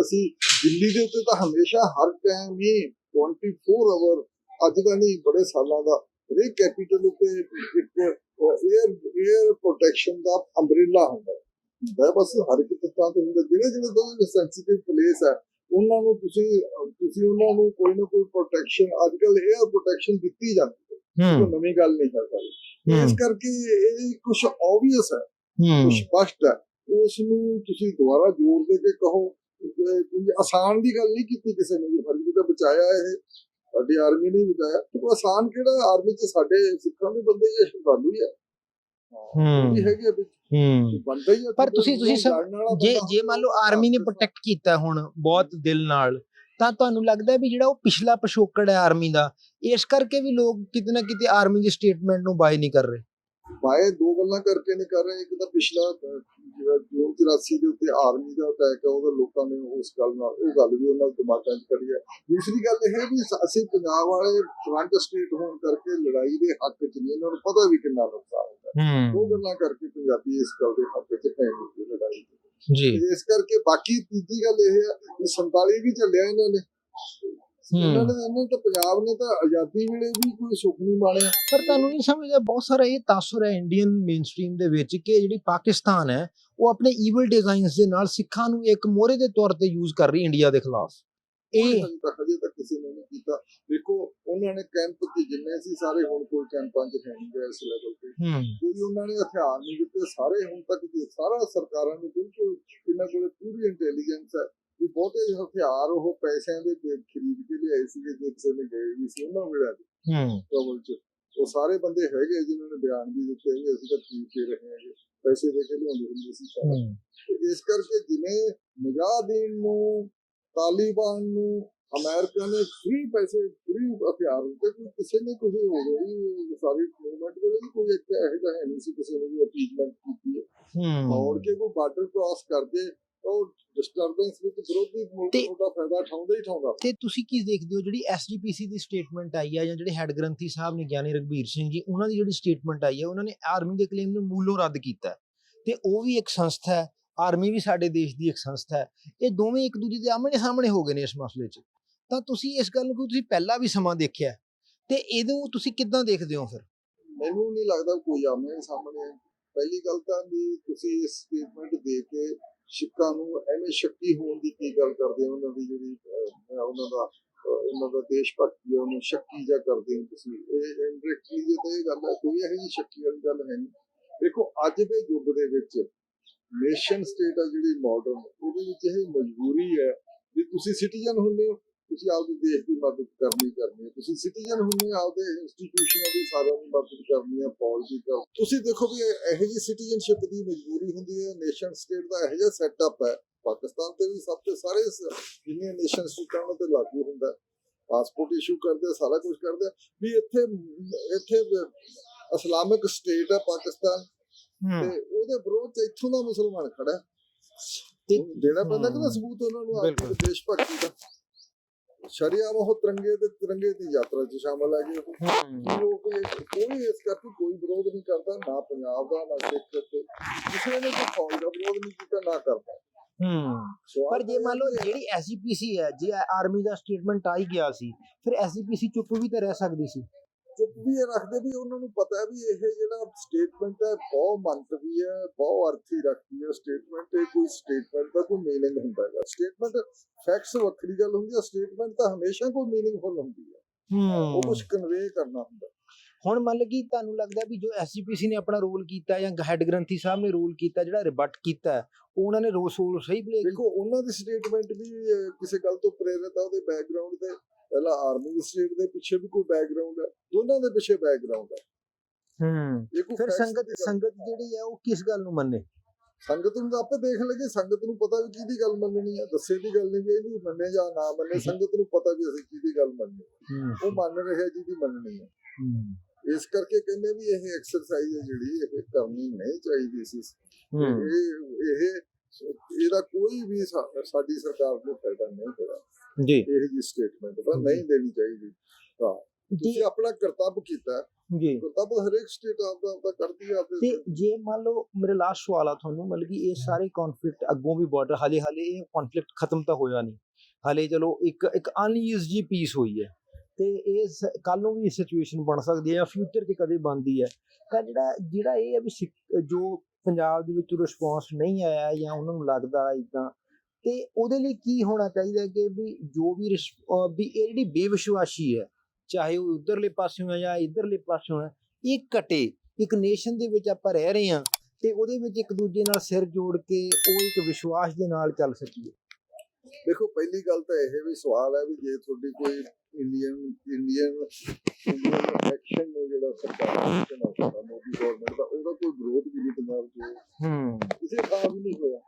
ਅਸੀਂ ਦਿੱਲੀ ਦੇ ਉੱਤੇ ਤਾਂ ਹਮੇਸ਼ਾ ਹਰ ਟਾਈਮ ਹੀ 24 ਆਵਰ ਅੱਜ ਦਾ ਨਹੀਂ, ਬੜੇ ਸਾਲਾਂ ਦਾ, ਹਰੇਕ ਕੈਪੀਟਲ ਉੱਤੇ ਇੱਕ 에ਅਰ 에ਅਰ ਪ੍ਰੋਟੈਕਸ਼ਨ ਦਾ ਅੰਬ੍ਰੇਲਾ ਹੁੰਦਾ ਹੈ। ਹੁੰਦਾ ਬਸ ਹਰ ਇੱਕ ਥਾਂ ਤੇ ਹੁੰਦਾ ਜਿਹੜੇ ਜਿਹੜੇ ਤੋਂ ਸੈਂਸਿਟਿਵ ਪਲੇਸ ਹੈ ਉਹਨਾਂ ਨੂੰ ਤੁਸੀਂ ਤੁਸੀਂ ਉਹਨਾਂ ਨੂੰ ਕੋਈ ਨਾ ਕੋਈ ਪ੍ਰੋਟੈਕਸ਼ਨ ਅੱਜ ਕੱਲ 에ਅਰ ਪ੍ਰੋਟੈਕਸ਼ਨ ਦਿੱਤੀ ਜਾਂਦੀ ਹੈ। ਕੋਈ ਨਵੀਂ ਗੱਲ ਨਹੀਂ ਸਾਰੀ ਇਸ ਕਰਕੇ ਇਹ ਕੁਝ ਆਬਵੀਅਸ ਹੈ ਕੁਝ ਸਪਸ਼ਟ ਹੈ। ਉਸ ਨੂੰ ਤੁਸੀਂ ਦੁਬਾਰਾ ਜੋੜ ਦੇ ਕੇ ਕਹੋ। ਕੋਈ ਆਸਾਨ ਦੀ ਗੱਲ ਨਹੀਂ ਕੀਤੀ ਕਿਸੇ ਨੇ ਜੀ। ਫਰਜ਼ ਤਾਂ ਬਚਾਇਆ ਇਹ। ਸਾਡੀ ਆਰਮੀ ਨੇ ਬਚਾਇਆ। ਤੇ ਆਸਾਨ ਕਿਹੜਾ? ਆਰਮੀ 'ਚ ਸਾਡੇ ਸਿੱਖਾਂ ਦੇ ਬੰਦੇ ਹੀ ਆ, ਸ਼ਰਧਾਲੂ ਹੀ ਆ। ਹੂੰ। ਵੀ ਹੈਗੇ ਆ ਵਿੱਚ। ਹੂੰ। ਪਰ ਤੁਸੀਂ- ਤੁਸੀਂ ਜੇ ਜੇ ਮੰਨ ਲਓ ਆਰਮੀ ਨੇ ਪ੍ਰੋਟੈਕਟ ਕੀਤਾ ਹੁਣ ਬਹੁਤ ਦਿਲ ਨਾਲ ਤਾਂ ਤੁਹਾਨੂੰ ਲੱਗਦਾ ਵੀ ਜਿਹੜਾ ਉਹ ਪਿਛਲਾ ਪਿਛੋਕੜ ਹੈ ਆਰਮੀ ਦਾ ਇਸ ਕਰਕੇ ਵੀ ਲੋਕ ਕਿਤੇ ਨਾ ਕਿਤੇ ਆਰਮੀ ਦੀ ਸਟੇਟਮੈਂਟ ਨੂੰ ਬਾਏ ਨਹੀਂ ਕਰ ਰਹੇ? ਬਾਏ ਦੋ ਗੱਲਾਂ ਕਰਕੇ ਨਹੀਂ ਕਰ ਰਹੇ ਇੱਕ ਤਾਂ ਪਿਛਲਾ ਜਿਹੜਾ ਜੂਨ 84 ਦੇ ਉੱਤੇ ਆਰਮੀ ਦਾ ਅਟੈਕ ਹੈ ਉਹਦਾ ਲੋਕਾਂ ਨੇ ਉਸ ਗੱਲ ਨਾਲ ਉਹ ਗੱਲ ਵੀ ਉਹਨਾਂ ਦੇ ਦਿਮਾਗਾਂ 'ਚ ਕਰੀ ਹੈ ਦੂਸਰੀ ਗੱਲ ਇਹ ਹੈ ਵੀ ਅਸੀਂ ਪੰਜਾਬ ਵਾਲੇ ਫਰੰਟ ਸਟੇਟ ਹੋਣ ਕਰਕੇ ਲੜਾਈ ਦੇ ਹੱਕ 'ਚ ਨਹੀਂ ਇਹਨਾਂ ਨੂੰ ਪਤਾ ਵੀ ਕਿੰਨਾ ਨੁਕਸਾਨ ਹੁੰਦਾ। ਉਹ ਗੱਲਾਂ ਕਰਕੇ ਪੰਜਾਬੀ ਇਸ ਗੱਲ ਦੇ ਹੱਕ 'ਚ ਹੈ ਨਹੀਂ ਗੀ ਲੜਾਈ। ਜੀ। ਇਸ ਕਰਕੇ ਬਾਕੀ ਤੀਜੀ ਗੱਲ ਇਹ ਹੈ ਕਿ 47 ਵੀ ਚੱਲਿਆ ਇਹਨਾਂ ਨੇ। ਇਹਨਾਂ ਨੇ ਇਹਨਾਂ ਤਾਂ ਪੰਜਾਬ ਨੇ ਤਾਂ ਆਜ਼ਾਦੀ ਵੇਲੇ ਵੀ ਕੋਈ ਸੁੱਖ ਨਹੀਂ ਮਾਣਿਆ। ਪਰ ਤੁਹਾਨੂੰ ਨਹੀਂ ਸਮਝਦਾ ਬਹੁਤ ਸਾਰਾ ਇਹ ਤਾਸੁਰ ਹੈ ਇੰਡੀਅਨ ਮੇਨਸਟ੍ਰੀਮ ਦੇ ਵਿੱਚ ਕਿ ਜਿਹੜੀ ਪਾਕਿਸਤਾਨ ਹੈ ਉਹ ਆਪਣੇ ਈਵਲ ਡਿਜ਼ਾਈਨਸ ਦੇ ਨਾਲ ਸਿੱਖਾਂ ਨੂੰ ਇੱਕ ਮੋਹਰੇ ਦੇ ਤੌਰ ਤੇ ਯੂਜ਼ ਕਰ ਰਹੀ ਇੰਡੀਆ ਦੇ ਖਿਲਾਫ। ਇਹ ਹਜੇ ਤੱਕ ਕਿਸੇ ਨੇ ਨਹੀਂ ਕੀਤਾ। ਦੇਖੋ ਉਹਨਾਂ ਨੇ ਕੈਂਪ ਤੇ ਜਿੰਨੇ ਸੀ ਸਾਰੇ ਹੁਣ ਕੋਈ ਕੈਂਪਾਂ 'ਚ ਹੈ ਨਹੀਂ ਗਏ ਇਸ ਲੈਵਲ ਤੇ। ਕੋਈ ਉਹਨਾਂ ਨੇ ਹਥਿਆਰ ਨਹੀਂ ਦਿੱਤੇ। ਸਾਰੇ ਹੁਣ ਤੱਕ ਸਾਰਾ ਸਰਕਾਰਾਂ ਨੂੰ ਬਿਲਕੁਲ ਇਹਨਾਂ ਕੋਲੇ ਪੂਰੀ ਇੰਟੈਲੀਜੈਂਸ ਹੈ। ਬਹੁਤੇ ਹਥਿਆਰ ਉਹ ਪੈਸਿਆਂ ਦੇ ਦੇ ਖਰੀਦ ਕੇ ਲਿਆਏ ਸੀਗੇ ਜੇ ਕਿਸੇ ਨੇ ਗਏ ਵੀ ਸੀ ਉਹਨਾਂ ਵੇਲੇ ਹੂੰ। ਟਰਬਲ 'ਚ। ਉਹ ਸਾਰੇ ਬੰਦੇ ਹੈਗੇ ਜਿਨ੍ਹਾਂ ਨੇ ਬਿਆਨ ਵੀ ਦਿੱਤੇ ਵੀ ਅਸੀਂ ਤਾਂ ਖਰੀਦ ਕੇ ਰਹੇ ਹੈਗੇ ਪੈਸੇ ਦੇ ਕੇ ਲਿਆਉਂਦੇ ਹੁੰਦੇ ਸੀ ਸਾਰਾ। ਹੂੰ। ਇਸ ਕਰਕੇ ਜਿਵੇਂ ਮੁਜਾਹਿਦੀਨ ਨੂੰ ਤਾਲਿਬਾਨ ਨੂੰ ਅਮਰੀਕਾ ਨੇ ਫ੍ਰੀ ਪੈਸੇ ਫ੍ਰੀ ਹਥਿਆਰ ਦਿੱਤੇ ਕੋਈ ਕਿਸੇ ਨੇ ਕੁਝ ਹੋ ਗਈ ਸਾਰੀ ਮੂਵਮੈਂਟ ਕੋਲ ਕੋਈ ਇੱਕ ਇਹੋ ਜਿਹਾ ਹੈ ਨਹੀਂ ਸੀ ਕਿਸੇ ਨੇ ਵੀ ਅਪੀਲਮੈਂਟ ਕੀਤੀ ਹੈ। ਹੂੰ। ਔਰ ਕਿ ਕੋਈ ਬਾਰਡਰ ਕ੍ਰਾਸ ਕਰਦੇ ਉਹ ਡਿਸਟਰਬੈਂਸ ਵਿੱਚ ਵਿਰੋਧੀ ਮੁਲਕ ਤੇ- ਉਹਦਾ ਫਾਇਦਾ ਉਠਾਉਂਦਾ ਹੀ ਉਠਾਉਂਦਾ। ਤੇ ਤੁਸੀਂ ਕੀ ਦੇਖਦੇ ਹੋ? ਜਿਹੜੀ ਐਸਜੀਪੀਸੀ ਦੀ ਸਟੇਟਮੈਂਟ ਆਈ ਹੈ ਜਾਂ ਜਿਹੜੇ ਹੈੱਡ ਗ੍ਰੰਥੀ ਸਾਹਿਬ ਨੇ ਗਿਆਨੀ ਰਗਵੀਰ ਸਿੰਘ ਜੀ ਉਹਨਾਂ ਦੀ ਜਿਹੜੀ ਸਟੇਟਮੈਂਟ ਆਈ ਹੈ ਉਹਨਾਂ ਨੇ ਆਰਮੀ ਦੇ ਕਲੇਮ ਨੂੰ ਮੂਲੋਂ ਰੱਦ ਕੀਤਾ ਹੈ। ਤੇ ਉਹ ਵੀ ਇੱਕ ਸੰਸਥਾ ਹੈ ਆਰਮੀ ਵੀ ਸਾਡੇ ਦੇਸ਼ ਦੀ ਇੱਕ ਸੰਸਥਾ ਹੈ। ਇਹ ਦੋਵੇਂ ਇੱਕ ਦੂਜੇ ਦੇ ਆਮਣੇ ਸਾਹਮਣੇ ਹੋ ਗਏ ਨੇ ਇਸ ਮਸਲੇ 'ਚ। ਤਾਂ ਤੁਸੀਂ ਇਸ ਗੱਲ ਨੂੰ ਤੁਸੀਂ ਪਹਿਲਾਂ ਵੀ ਸਮਾਂ ਦੇਖਿਆ ਹੈ, ਤੇ ਇਹਨੂੰ ਤੁਸੀਂ ਕਿੱਦਾਂ ਦੇਖਦੇ ਹੋ ਫਿਰ? ਮੈਨੂੰ ਨਹੀਂ ਲੱਗਦਾ ਕੋਈ ਆਮਨੇ ਸਾਹਮਣੇ। ਹੈ। ਪਹਿਲੀ ਗੱਲ ਤਾਂ ਵੀ ਤੁਸੀਂ ਇਸ ਸਟੇਟਮੈਂਟ ਦੇ ਕੇ ਸਿੱਖਾਂ ਨੂੰ ਐਵੇਂ ਸ਼ੱਕੀ ਹੋਣ ਦੀ ਕੀ ਗੱਲ ਕਰਦੇ ਹੋ ਉਹਨਾਂ ਦੀ ਜਿਹੜੀ ਉਹਨਾਂ ਦਾ ਉਹਨਾਂ ਦਾ ਦੇਸ਼ ਭਗਤੀ ਹੈ ਉਹਨੂੰ ਸ਼ੱਕੀ ਜਾਂ ਕਰਦੇ ਹੋ ਤੁਸੀਂ। ਇਹ ਇੰਡਾਇਰੈਕਟਲੀ ਜੇ ਤਾਂ ਇਹ ਗੱਲ ਹੈ, ਕੋਈ ਇਹੋ ਜਿਹੀ ਸ਼ੱਕੀ ਵਾਲੀ ਗੱਲ ਹੈ ਨਹੀਂ। ਦੇਖੋ, ਅੱਜ ਦੇ ਯੁੱਗ ਦੇ ਵਿੱਚ ਨੇਸ਼ਨ ਸਟੇਟ ਆ ਜਿਹੜੀ ਮਾਡਰਨ ਉਹਦੇ ਵਿੱਚ ਇਹ ਮਜਬੂਰੀ ਹੈ ਵੀ ਤੁਸੀਂ ਸਿਟੀਜ਼ਨ ਹੁੰਦੇ ਹੋ। ਤੁਸੀਂ ਆਪਦੇ ਦੇਸ਼ ਦੀ ਮਦਦ ਕਰਨੀ ਕਰਨੀ ਹੈ। ਤੁਸੀਂ ਸਿਟੀਜ਼ਨ ਹੁੰਦੇ ਹੋ ਆਪਦੇ ਇੰਸਟੀਟਿਊਸ਼ਨਾਂ ਦੀ ਸਾਰਿਆਂ ਦੀ ਮਦਦ ਕਰਨੀ ਹੈ ਦੀ। ਕਰ ਤੁਸੀਂ ਦੇਖੋ ਵੀ ਇਹ- ਜਿਹੀ ਸਿਟੀਜ਼ਨਸ਼ਿਪ ਦੀ ਮਜਬੂਰੀ ਹੁੰਦੀ ਹੈ ਨੇਸ਼ਨ ਸਟੇਟ ਦਾ ਇਹੋ ਜਿਹਾ ਸੈਟਅਪ ਹੈ। ਪਾਕਿਸਤਾਨ ਤੇ ਵੀ ਸਭ ਤੇ ਸਾਰੇ ਜਿੰਨੀਆਂ ਨੇਸ਼ਨ ਸਟੇਟਾਂ ਉਹਨਾਂ ਤੇ ਲਾਗੂ ਹੁੰਦਾ। ਪਾਸਪੋਰਟ ਇਸ਼ੂ ਕਰਦੇ ਆ, ਸਾਰਾ ਕੁਝ ਕਰਦੇ ਆ। ਵੀ ਇੱਥੇ ਇੱਥੇ ਇਸਲਾਮਿਕ ਸਟੇਟ ਹੈ ਪਾਕਿਸਤਾਨ ਤੇ ਉਹਦੇ ਵਿਰੋਧ ਇੱਥੋਂ ਦਾ ਮੁਸਲਮਾਨ ਖੜਾ ਦੇਣਾ ਪੈਂਦਾ ਕਿ ਸਬੂਤ ਉਹਨਾਂ ਨੂੰ ਆਪਣੇ। ਦੇਸ਼ ਭਗਤੀ ਦਾ। ਸ਼ਰੀਆਮ ਉਹ ਤਿਰੰਗੇ ਤੇ ਤਿਰੰਗੇ ਦੀ ਯਾਤਰਾ 'ਚ ਸ਼ਾਮਲ ਹੈਗੇ ਉਹ। ਕੋਈ ਕੋਈ ਇਸ ਕਰਕੇ ਕੋਈ ਵਿਰੋਧ ਨਹੀਂ ਕਰਦਾ ਨਾ ਪੰਜਾਬ ਦਾ ਨਾ ਸਿੱਖ ਤੇ ਕਿਸੇ ਨੇ ਕੋਈ ਫੌਜ ਦਾ ਵਿਰੋਧ ਨਹੀਂ ਕੀਤਾ ਨਾ ਕਰਦਾ। ਹੂੰ। ਪਰ ਜੇ ਮੰਨ ਲਓ ਜਿਹੜੀ ਐਸਜੀਪੀਸੀ ਹੈ ਜੇ ਆਰਮੀ ਦਾ ਸਟੇਟਮੈਂਟ ਆ ਹੀ ਗਿਆ ਸੀ ਫਿਰ ਐਸਜੀਪੀਸੀ ਚੁੱਪ ਵੀ ਤਾਂ ਰਹਿ ਸਕਦੀ ਸੀ। ਚੁੱਪ ਵੀ ਇਹ ਰੱਖਦੇ ਵੀ ਉਹਨਾਂ ਨੂੰ ਪਤਾ ਵੀ ਇਹ ਜਿਹੜਾ ਸਟੇਟਮੈਂਟ ਹੈ ਬਹੁਤ ਮੰਤਵੀ ਹੈ ਬਹੁਤ ਅਰਥੀ ਰੱਖਦੀ ਹੈ। ਸਟੇਟਮੈਂਟ ਇਹ ਕੋਈ ਸਟੇਟਮੈਂਟ ਦਾ ਕੋਈ ਮੀਨਿੰਗ ਹੁੰਦਾ ਹੈ ਸਟੇਟਮੈਂਟ ਫੈਕਟਸ ਵੱਖਰੀ ਗੱਲ ਹੁੰਦੀ ਹੈ ਸਟੇਟਮੈਂਟ ਤਾਂ ਹਮੇਸ਼ਾ ਕੋਈ ਮੀਨਿੰਗਫੁਲ ਹੁੰਦੀ ਹੈ। ਉਹ ਕੁਝ ਕਨਵੇ ਕਰਨਾ ਹੁੰਦਾ ਹੁਣ ਮੰਨ ਲਓ ਤੁਹਾਨੂੰ ਲੱਗਦਾ ਵੀ ਜੋ ਐਸਜੀਪੀਸੀ ਨੇ ਆਪਣਾ ਰੋਲ ਕੀਤਾ ਜਾਂ ਹੈਡ ਗ੍ਰੰਥੀ ਸਾਹਿਬ ਨੇ ਰੋਲ ਕੀਤਾ ਜਿਹੜਾ ਰਿਬਟ ਕੀਤਾ ਉਹ ਉਹਨਾਂ ਨੇ ਰੋਲ ਸੋਲ ਸਹੀ ਪਲੇ ਦੇਖੋ ਉਹਨਾਂ ਦੀ ਸਟੇਟਮੈਂਟ ਵੀ ਕਿਸੇ ਗੱਲ ਤੋਂ ਪ੍ਰੇਰਿਤ ਆ ਉਹਦੇ ਬੈਕਗ੍ਰਾਉਂਡ ਤੇ ਪਹਿਲਾਂ ਆਰਮੀ ਦੀ ਸਟੇਟ ਦੇ ਪਿੱਛੇ ਵੀ ਕੋਈ ਬੈਕਗ੍ਰਾਉਂਡ ਹੈ ਦੋਨਾਂ ਦੇ ਪਿੱਛੇ ਬੈਕਗ੍ਰਾਉਂਡ ਹੈ। ਹੂੰ ਫਿਰ ਸੰਗਤ ਸੰਗਤ ਜਿਹੜੀ ਹੈ ਉਹ ਕਿਸ ਗੱਲ ਨੂੰ ਮੰਨੇ? ਸੰਗਤ ਨੂੰ ਆਪੇ ਦੇਖ ਲਗੇ ਸੰਗਤ ਨੂੰ ਪਤਾ ਵੀ ਕਿਹਦੀ ਗੱਲ ਮੰਨਣੀ ਹੈ ਦੱਸੇ ਦੀ ਗੱਲ ਨਹੀਂ ਵੀ ਇਹਨੂੰ ਮੰਨੇ ਜਾਂ ਨਾ ਮੰਨੇ ਸੰਗਤ ਨੂੰ ਪਤਾ ਵੀ ਅਸੀਂ ਕਿਹਦੀ ਗੱਲ ਮੰਨਣੀ ਉਹ ਮੰਨ ਰਿਹਾ ਜਿਹਦੀ ਮੰਨਣੀ ਹੈ। ਹੂੰ। ਇਸ ਕਰਕੇ ਕਹਿੰਦੇ ਵੀ ਇਹ ਐਕਸਰਸਾਈਜ਼ ਹੈ ਜਿਹੜੀ ਇਹ ਕਰਨੀ ਨਹੀਂ ਚਾਹੀਦੀ ਸੀ ਇਹ ਇਹ ਇਹਦਾ ਕੋਈ ਵੀ ਸਾਡੀ ਸਰਕਾਰ ਨੂੰ ਫਾਇਦਾ ਨਹੀਂ ਹੋਇਆ ਜੀ। ਇਹ ਜੀ ਸਟੇਟਮੈਂਟ ਤਾਂ ਨਹੀਂ ਦੇਣੀ ਚਾਹੀਦੀ। ਹਾਂ ਤੁਸੀਂ ਆਪਣਾ ਕਰਤੱਵ ਕੀਤਾ। ਜੀ। ਕਰਤੱਵ ਹਰੇਕ ਸਟੇਟ ਆਪਦਾ ਆਪਦਾ ਕਰਦੀ ਹੈ ਤੇ ਜੇ ਮੰਨ ਲਓ ਮੇਰੇ ਲਾਸਟ ਸਵਾਲ ਆ ਤੁਹਾਨੂੰ ਮਤਲਬ ਕਿ ਇਹ ਸਾਰੇ ਕਨਫਲਿਕਟ ਅੱਗੋਂ ਵੀ ਬਾਰਡਰ ਹਾਲੇ ਹਾਲੇ ਇਹ ਕਨਫਲਿਕਟ ਖਤਮ ਤਾਂ ਹੋਇਆ ਨਹੀਂ। ਹਾਲੇ ਚਲੋ ਇੱਕ ਇੱਕ ਅਨਈਜ਼ ਜੀ ਪੀਸ ਹੋਈ ਹੈ। ਤੇ ਇਸ ਕੱਲ ਨੂੰ ਵੀ ਇਹ ਸਿਚੁਏਸ਼ਨ ਬਣ ਸਕਦੀ ਹੈ ਜਾਂ ਫਿਊਚਰ 'ਚ ਕਦੇ ਬਣਦੀ ਹੈ। ਤਾਂ ਜਿਹੜਾ ਜਿਹੜਾ ਇਹ ਹੈ ਵੀ ਜੋ ਪੰਜਾਬ ਦੇ ਵਿੱਚ ਰਿਸਪੌਂਸ ਨਹੀਂ ਆਇਆ ਜਾਂ ਉਹਨਾਂ ਨੂੰ ਲੱਗਦਾ ਇਦਾਂ ਤੇ ਉਹਦੇ ਲਈ ਕੀ ਹੋਣਾ ਚਾਹੀਦਾ ਕਿ ਵੀ ਜੋ ਵੀ ਵੀ ਇਹ ਜਿਹੜੀ ਬੇਵਿਸ਼ਵਾਸੀ ਹੈ ਚਾਹੇ ਉਹ ਉਧਰਲੇ ਪਾਸਿਓਂ ਹੈ ਜਾਂ ਇਧਰਲੇ ਪਾਸਿਓਂ ਹੈ ਇਹ ਘਟੇ। ਇੱਕ ਨੇਸ਼ਨ ਦੇ ਵਿੱਚ ਆਪਾਂ ਰਹਿ ਰਹੇ ਹਾਂ ਤੇ ਉਹਦੇ ਵਿੱਚ ਇੱਕ ਦੂਜੇ ਨਾਲ ਸਿਰ ਜੋੜ ਕੇ ਉਹ ਇੱਕ ਵਿਸ਼ਵਾਸ ਦੇ ਨਾਲ ਚੱਲ ਸਕੀਏ। ਦੇਖੋ ਪਹਿਲੀ ਗੱਲ ਤਾਂ ਇਹ ਵੀ ਸਵਾਲ ਹੈ ਵੀ ਜੇ ਤੁਹਾਡੀ ਕੋਈ ਇੰਡੀਅਨ ਇੰਡੀਅਨ ਐਕਸ਼ਨ ਨੇ ਜਿਹੜਾ ਸਰਕਾਰ ਦਾ ਮੋਦੀ ਗਵਰਨਮੈਂਟ ਦਾ ਉਹਦਾ ਕੋਈ ਵਿਰੋਧ ਵੀ ਨਹੀਂ ਪੰਜਾਬ 'ਚ ਹੂੰ। ਕਿਸੇ ਵੀ ਨਹੀਂ ਹੋਇਆ।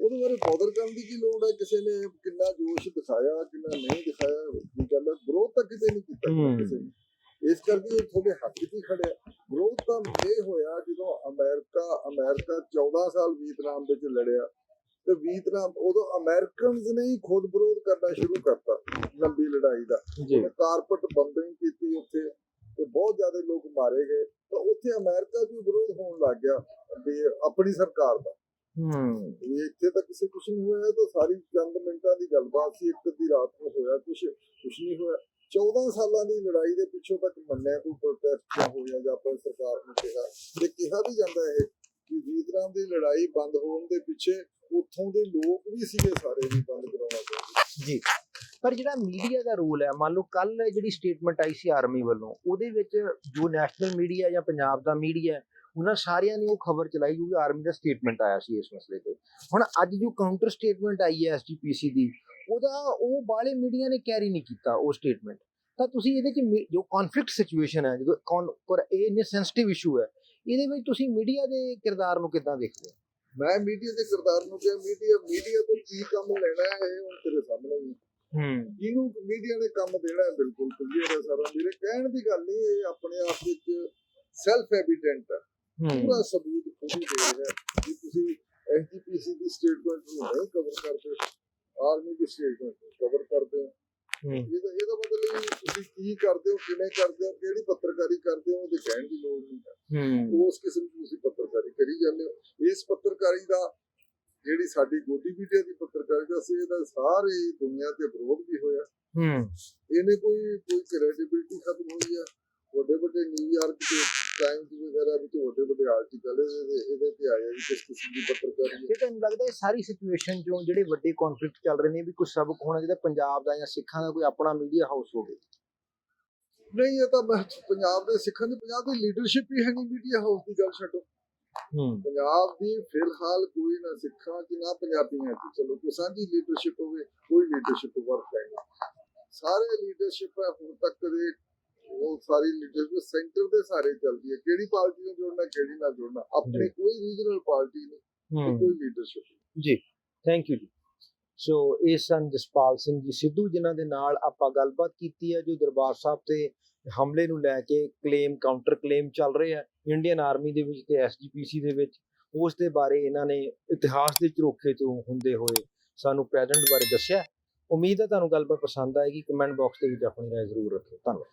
ਉਹਦੇ ਬਾਰੇ ਬੋਦਰ ਕਰਨ ਦੀ ਕੀ ਲੋੜ ਹੈ? ਕਿਸੇ ਨੇ ਕਿੰਨਾ ਜੋਸ਼ ਦਿਖਾਇਆ ਕਿੰਨਾ ਨਹੀਂ ਦਿਖਾਇਆ ਕੀ ਗੱਲ ਹੈ ਵਿਰੋਧ ਤਾਂ ਕਿਤੇ ਨਹੀਂ ਕੀਤਾ। ਕਿਸੇ ਨੇ। ਇਸ ਕਰਕੇ ਤੁਹਾਡੇ ਹੱਕ 'ਚ ਖੜਿਆ। ਵਿਰੋਧ ਤਾਂ ਇਹ ਹੋਇਆ ਜਦੋਂ ਅਮਰੀਕਾ ਅਮਰੀਕਾ 14 ਸਾਲ ਵੀਤਨਾਮ ਵਿੱਚ ਲੜਿਆ ਤੇ ਵੀਤਨਾਮ ਉਦੋਂ ਅਮਰੀਕਨਸ ਨੇ ਹੀ ਖੁਦ ਵਿਰੋਧ ਕਰਨਾ ਸ਼ੁਰੂ ਕਰਤਾ ਲੰਬੀ ਲੜਾਈ ਦਾ। ਉਹਨੇ ਕਾਰਪਟ ਬੰਬਿੰਗ ਕੀਤੀ ਉੱਥੇ ਤੇ ਬਹੁਤ ਜ਼ਿਆਦਾ ਲੋਕ ਮਾਰੇ ਗਏ। ਤਾਂ ਉੱਥੇ ਅਮਰੀਕਾ ਵੀ ਵਿਰੋਧ ਹੋਣ ਲੱਗ ਗਿਆ ਆਪਣੀ ਸਰਕਾਰ ਦਾ। ਹੂੰ। ਵੀ ਇੱਥੇ ਤਾਂ ਕਿਸੇ ਕੁਝ ਨਹੀਂ ਹੋਇਆ ਇਹ ਤਾਂ ਸਾਰੀ ਚੰਦ ਮਿੰਟਾਂ ਦੀ ਗੱਲਬਾਤ ਸੀ ਇੱਕ ਅੱਧੀ ਰਾਤ ਨੂੰ ਹੋਇਆ ਕੁਝ ਕੁਝ ਨਹੀਂ ਹੋਇਆ। 14 ਸਾਲਾਂ ਦੀ ਲੜਾਈ ਦੇ ਪਿੱਛੋਂ ਤੱਕ ਮੰਨਿਆ ਕੋਈ ਪ੍ਰੋਟੈਸਟ ਜਾਂ ਹੋਇਆ ਜਾਂ ਆਪਣੀ ਸਰਕਾਰ ਨੂੰ ਕਿਹਾ ਤੇ ਕਿਹਾ ਵੀ ਜਾਂਦਾ ਇਹ ਕਿ ਵੀਤਰਾਮ ਦੀ ਲੜਾਈ ਬੰਦ ਹੋਣ ਦੇ ਪਿੱਛੇ ਉੱਥੋਂ ਦੇ ਲੋਕ ਵੀ ਸੀਗੇ ਸਾਰੇ ਵੀ ਬੰਦ ਕਰਾਉਣਾ ਚਾਹੁੰਦੇ। ਜੀ। ਪਰ ਜਿਹੜਾ ਮੀਡੀਆ ਦਾ ਰੋਲ ਹੈ ਮੰਨ ਲਓ ਕੱਲ ਜਿਹੜੀ ਸਟੇਟਮੈਂਟ ਆਈ ਸੀ ਆਰਮੀ ਵੱਲੋਂ ਉਹਦੇ ਵਿੱਚ ਜੋ ਨੈਸ਼ਨਲ ਮੀਡੀਆ ਜਾਂ ਪੰਜਾਬ ਦਾ ਮੀਡੀਆ ਉਹਨਾਂ ਸਾਰਿਆਂ ਨੇ ਉਹ ਖਬਰ ਚਲਾਈ ਕਿਉਂਕਿ ਆਰਮੀ ਦਾ ਸਟੇਟਮੈਂਟ ਆਇਆ ਸੀ ਇਸ ਮਸਲੇ ਤੇ। ਹੁਣ ਅੱਜ ਜੋ ਕਾਊਂਟਰ ਸਟੇਟਮੈਂਟ ਆਈ ਹੈ ਐਸਜੀਪੀਸੀ ਦੀ ਉਹਦਾ ਉਹ ਬਾਲੇ ਮੀਡੀਆ ਨੇ ਕੈਰੀ ਨਹੀਂ ਕੀਤਾ ਉਹ ਸਟੇਟਮੈਂਟ ਤਾਂ ਤੁਸੀਂ ਇਹਦੇ ਚ ਜੋ ਕਨਫਲਿਕਟ ਸਿਚੁਏਸ਼ਨ ਹੈ ਜਦੋਂ ਕੌਣ ਪਰ ਇਹ ਇੰਨੇ ਸੈਂਸਿਟਿਵ ਇਸ਼ੂ ਹੈ ਇਹਦੇ ਵਿੱਚ ਤੁਸੀਂ ਮੀਡੀਆ ਦੇ ਕਿਰਦਾਰ ਨੂੰ ਕਿੱਦਾਂ ਦੇਖਦੇ ਹੋ? ਮੈਂ ਮੀਡੀਆ ਦੇ ਕਿਰਦਾਰ ਨੂੰ ਕਿਹਾ ਮੀਡੀਆ ਮੀਡੀਆ ਤੋਂ ਕੀ ਕੰਮ ਲੈਣਾ ਹੈ ਇਹ ਹੁਣ ਤੇਰੇ ਸਾਹਮਣੇ ਹੀ ਹੈ। ਜਿਹਨੂੰ ਮੀਡੀਆ ਨੇ ਕੰਮ ਦੇਣਾ ਹੈ? ਬਿਲਕੁਲ ਕਲੀਅਰ ਹੈ ਸਾਰਾ। ਮੇਰੇ ਕਹਿਣ ਦੀ ਗੱਲ ਨਹੀਂ ਇਹ ਆਪਣੇ ਆਪ ਵਿੱਚ ਸੈਲਫ ਐਵੀਡੈਂਟ ਹੈ। ਪੂਰਾ ਸਬੂਤ ਖੁਦ ਦੇ ਰਿਹਾ ਕਿ ਤੁਸੀਂ ਐਸਜੀਪੀਸੀ ਦੀ ਸਟੇਟਮੈਂਟ ਨੂੰ ਨਹੀਂ ਕਵਰ ਕਰਦੇ ਆਰਮੀ ਦੀ ਸਟੇਟਮੈਂਟ ਨੂੰ ਕਵਰ ਕਰਦੇ ਹੋ। ਇਹਦਾ ਇਹਦਾ ਮਤਲਬ ਇਹ ਤੁਸੀਂ ਕੀ ਕਰਦੇ ਹੋ ਕਿਵੇਂ ਕਰਦੇ ਹੋ ਕਿਹੜੀ ਪੱਤਰਕਾਰੀ ਕਰਦੇ ਹੋ ਉਹਦੇ ਕਹਿਣ ਦੀ ਲੋੜ ਨਹੀਂ ਉਸ ਕਿਸਮ ਦੀ ਤੁਸੀਂ ਪੱਤਰਕਾਰੀ ਕਰੀ ਜਾਂਦੇ ਹੋ। ਇਸ ਪੱਤਰਕਾਰੀ ਦਾ ਜਿਹੜੀ ਸਾਡੀ ਗੋਦੀ ਮੀਡੀਆ ਦੀ ਪੱਤਰਕਾਰੀ ਦਾ ਸੀ ਇਹਦਾ ਸਾਰੀ ਦੁਨੀਆ ਤੇ ਵਿਰੋਧ ਵੀ ਹੋਇਆ। ਹੂੰ। ਇਹਨੇ ਕੋਈ ਕੋਈ ਕ੍ਰੈਡੀਬਿਲਿਟੀ ਖਤਮ ਹੋਈ ਹੈ। ਵੱਡੇ ਵੱਡੇ ਨਿਊਯਾਰਕ ਦੇ ਟਾਈਮਸ ਵਗੈਰਾ ਵਿੱਚ ਵੱਡੇ ਵੱਡੇ ਆਰਟੀਕਲ ਇਹਦੇ ਇਹਦੇ ਤੇ ਆਏ ਆ ਵੀ ਕਿਸ ਕਿਸਮ ਦੀ ਪੱਤਰਕਾਰੀ ਇਹ ਤੁਹਾਨੂੰ ਲੱਗਦਾ ਇਹ ਸਾਰੀ ਸਿਚੁਏਸ਼ਨ ਜੋ ਜਿਹੜੇ ਵੱਡੇ ਕਨਫਲਿਕਟ ਚੱਲ ਰਹੇ ਨੇ ਵੀ ਕੋਈ ਸਬਕ ਹੋਣਾ ਚਾਹੀਦਾ ਪੰਜਾਬ ਦਾ ਜਾਂ ਸਿੱਖਾਂ ਦਾ ਕੋਈ ਆਪਣਾ ਮੀਡੀਆ ਹਾਊਸ ਹੋਵੇ। ਨਹੀਂ ਇਹ ਤਾਂ ਪੰਜਾਬ ਦੇ ਸਿੱਖਾਂ ਦੀ ਪੰਜਾਬ ਦੀ ਲੀਡਰਸ਼ਿਪ ਹੀ ਹੈ ਨਹੀਂ ਮੀਡੀਆ ਹਾਊਸ ਦੀ ਗੱਲ ਛੱਡੋ। ਹੂੰ। ਪੰਜਾਬ ਦੀ ਫਿਲਹਾਲ ਕੋਈ ਨਾ ਸਿੱਖਾਂ ਚ ਨਾ ਪੰਜਾਬੀਆਂ ਚ। ਚਲੋ ਕੋਈ ਸਾਂਝੀ ਲੀਡਰਸ਼ਿਪ ਹੋਵੇ ਕੋਈ ਲੀਡਰਸ਼ਿਪ ਵਰਕ ਹੈ ਸਾਰੇ ਲੀਡਰਸ਼ਿਪ ਹੁਣ ਤੱਕ ਦੇ ਉਹ ਸਾਰੀ ਲੀਡਰਸ਼ਿਪ ਸੈਂਟਰ ਦੇ ਸਾਰੇ ਚੱਲਦੀ ਹੈ। ਕਿਹੜੀ ਪਾਰਟੀ ਨੂੰ ਜੋੜਨਾ ਕਿਹੜੀ ਨਾਲ ਜੋੜਨਾ? ਆਪਣੀ ਕੋਈ ਰੀਜਨਲ ਪਾਰਟੀ ਨਹੀਂ ਕੋਈ ਲੀਡਰਸ਼ਿਪ ਜੀ। ਥੈਂਕ ਯੂ ਜੀ। ਸੋ ਇਹ ਸਨ ਜਸਪਾਲ ਸਿੰਘ ਜੀ ਸਿੱਧੂ ਜਿਨ੍ਹਾਂ ਦੇ ਨਾਲ ਆਪਾਂ ਗੱਲਬਾਤ ਕੀਤੀ ਹੈ ਜੋ ਦਰਬਾਰ ਸਾਹਿਬ ਤੇ ਹਮਲੇ ਨੂੰ ਲੈ ਕੇ ਕਲੇਮ ਕਾਊਂਟਰ ਕਲੇਮ ਚੱਲ ਰਹੇ ਆ ਇੰਡੀਅਨ ਆਰਮੀ ਦੇ ਵਿੱਚ ਤੇ ਐਸਜੀਪੀਸੀ ਦੇ ਵਿੱਚ ਉਸ ਦੇ ਬਾਰੇ ਇਹਨਾਂ ਨੇ ਇਤਿਹਾਸ ਦੇ ਝਰੋਖੇ ਤੋਂ ਹੁੰਦੇ ਹੋਏ ਸਾਨੂੰ ਪ੍ਰੈਜ਼ੈਂਟ ਬਾਰੇ ਦੱਸਿਆ। ਉਮੀਦ ਹੈ ਤੁਹਾਨੂੰ ਗੱਲਬਾਤ ਪਸੰਦ ਆਏਗੀ। ਕਮੈਂਟ ਬਾਕਸ ਦੇ ਵਿੱਚ ਆਪਣੀ ਰਾਏ ਜ਼ਰੂਰ ਰੱਖਿਓ। ਧੰਨਵਾਦ।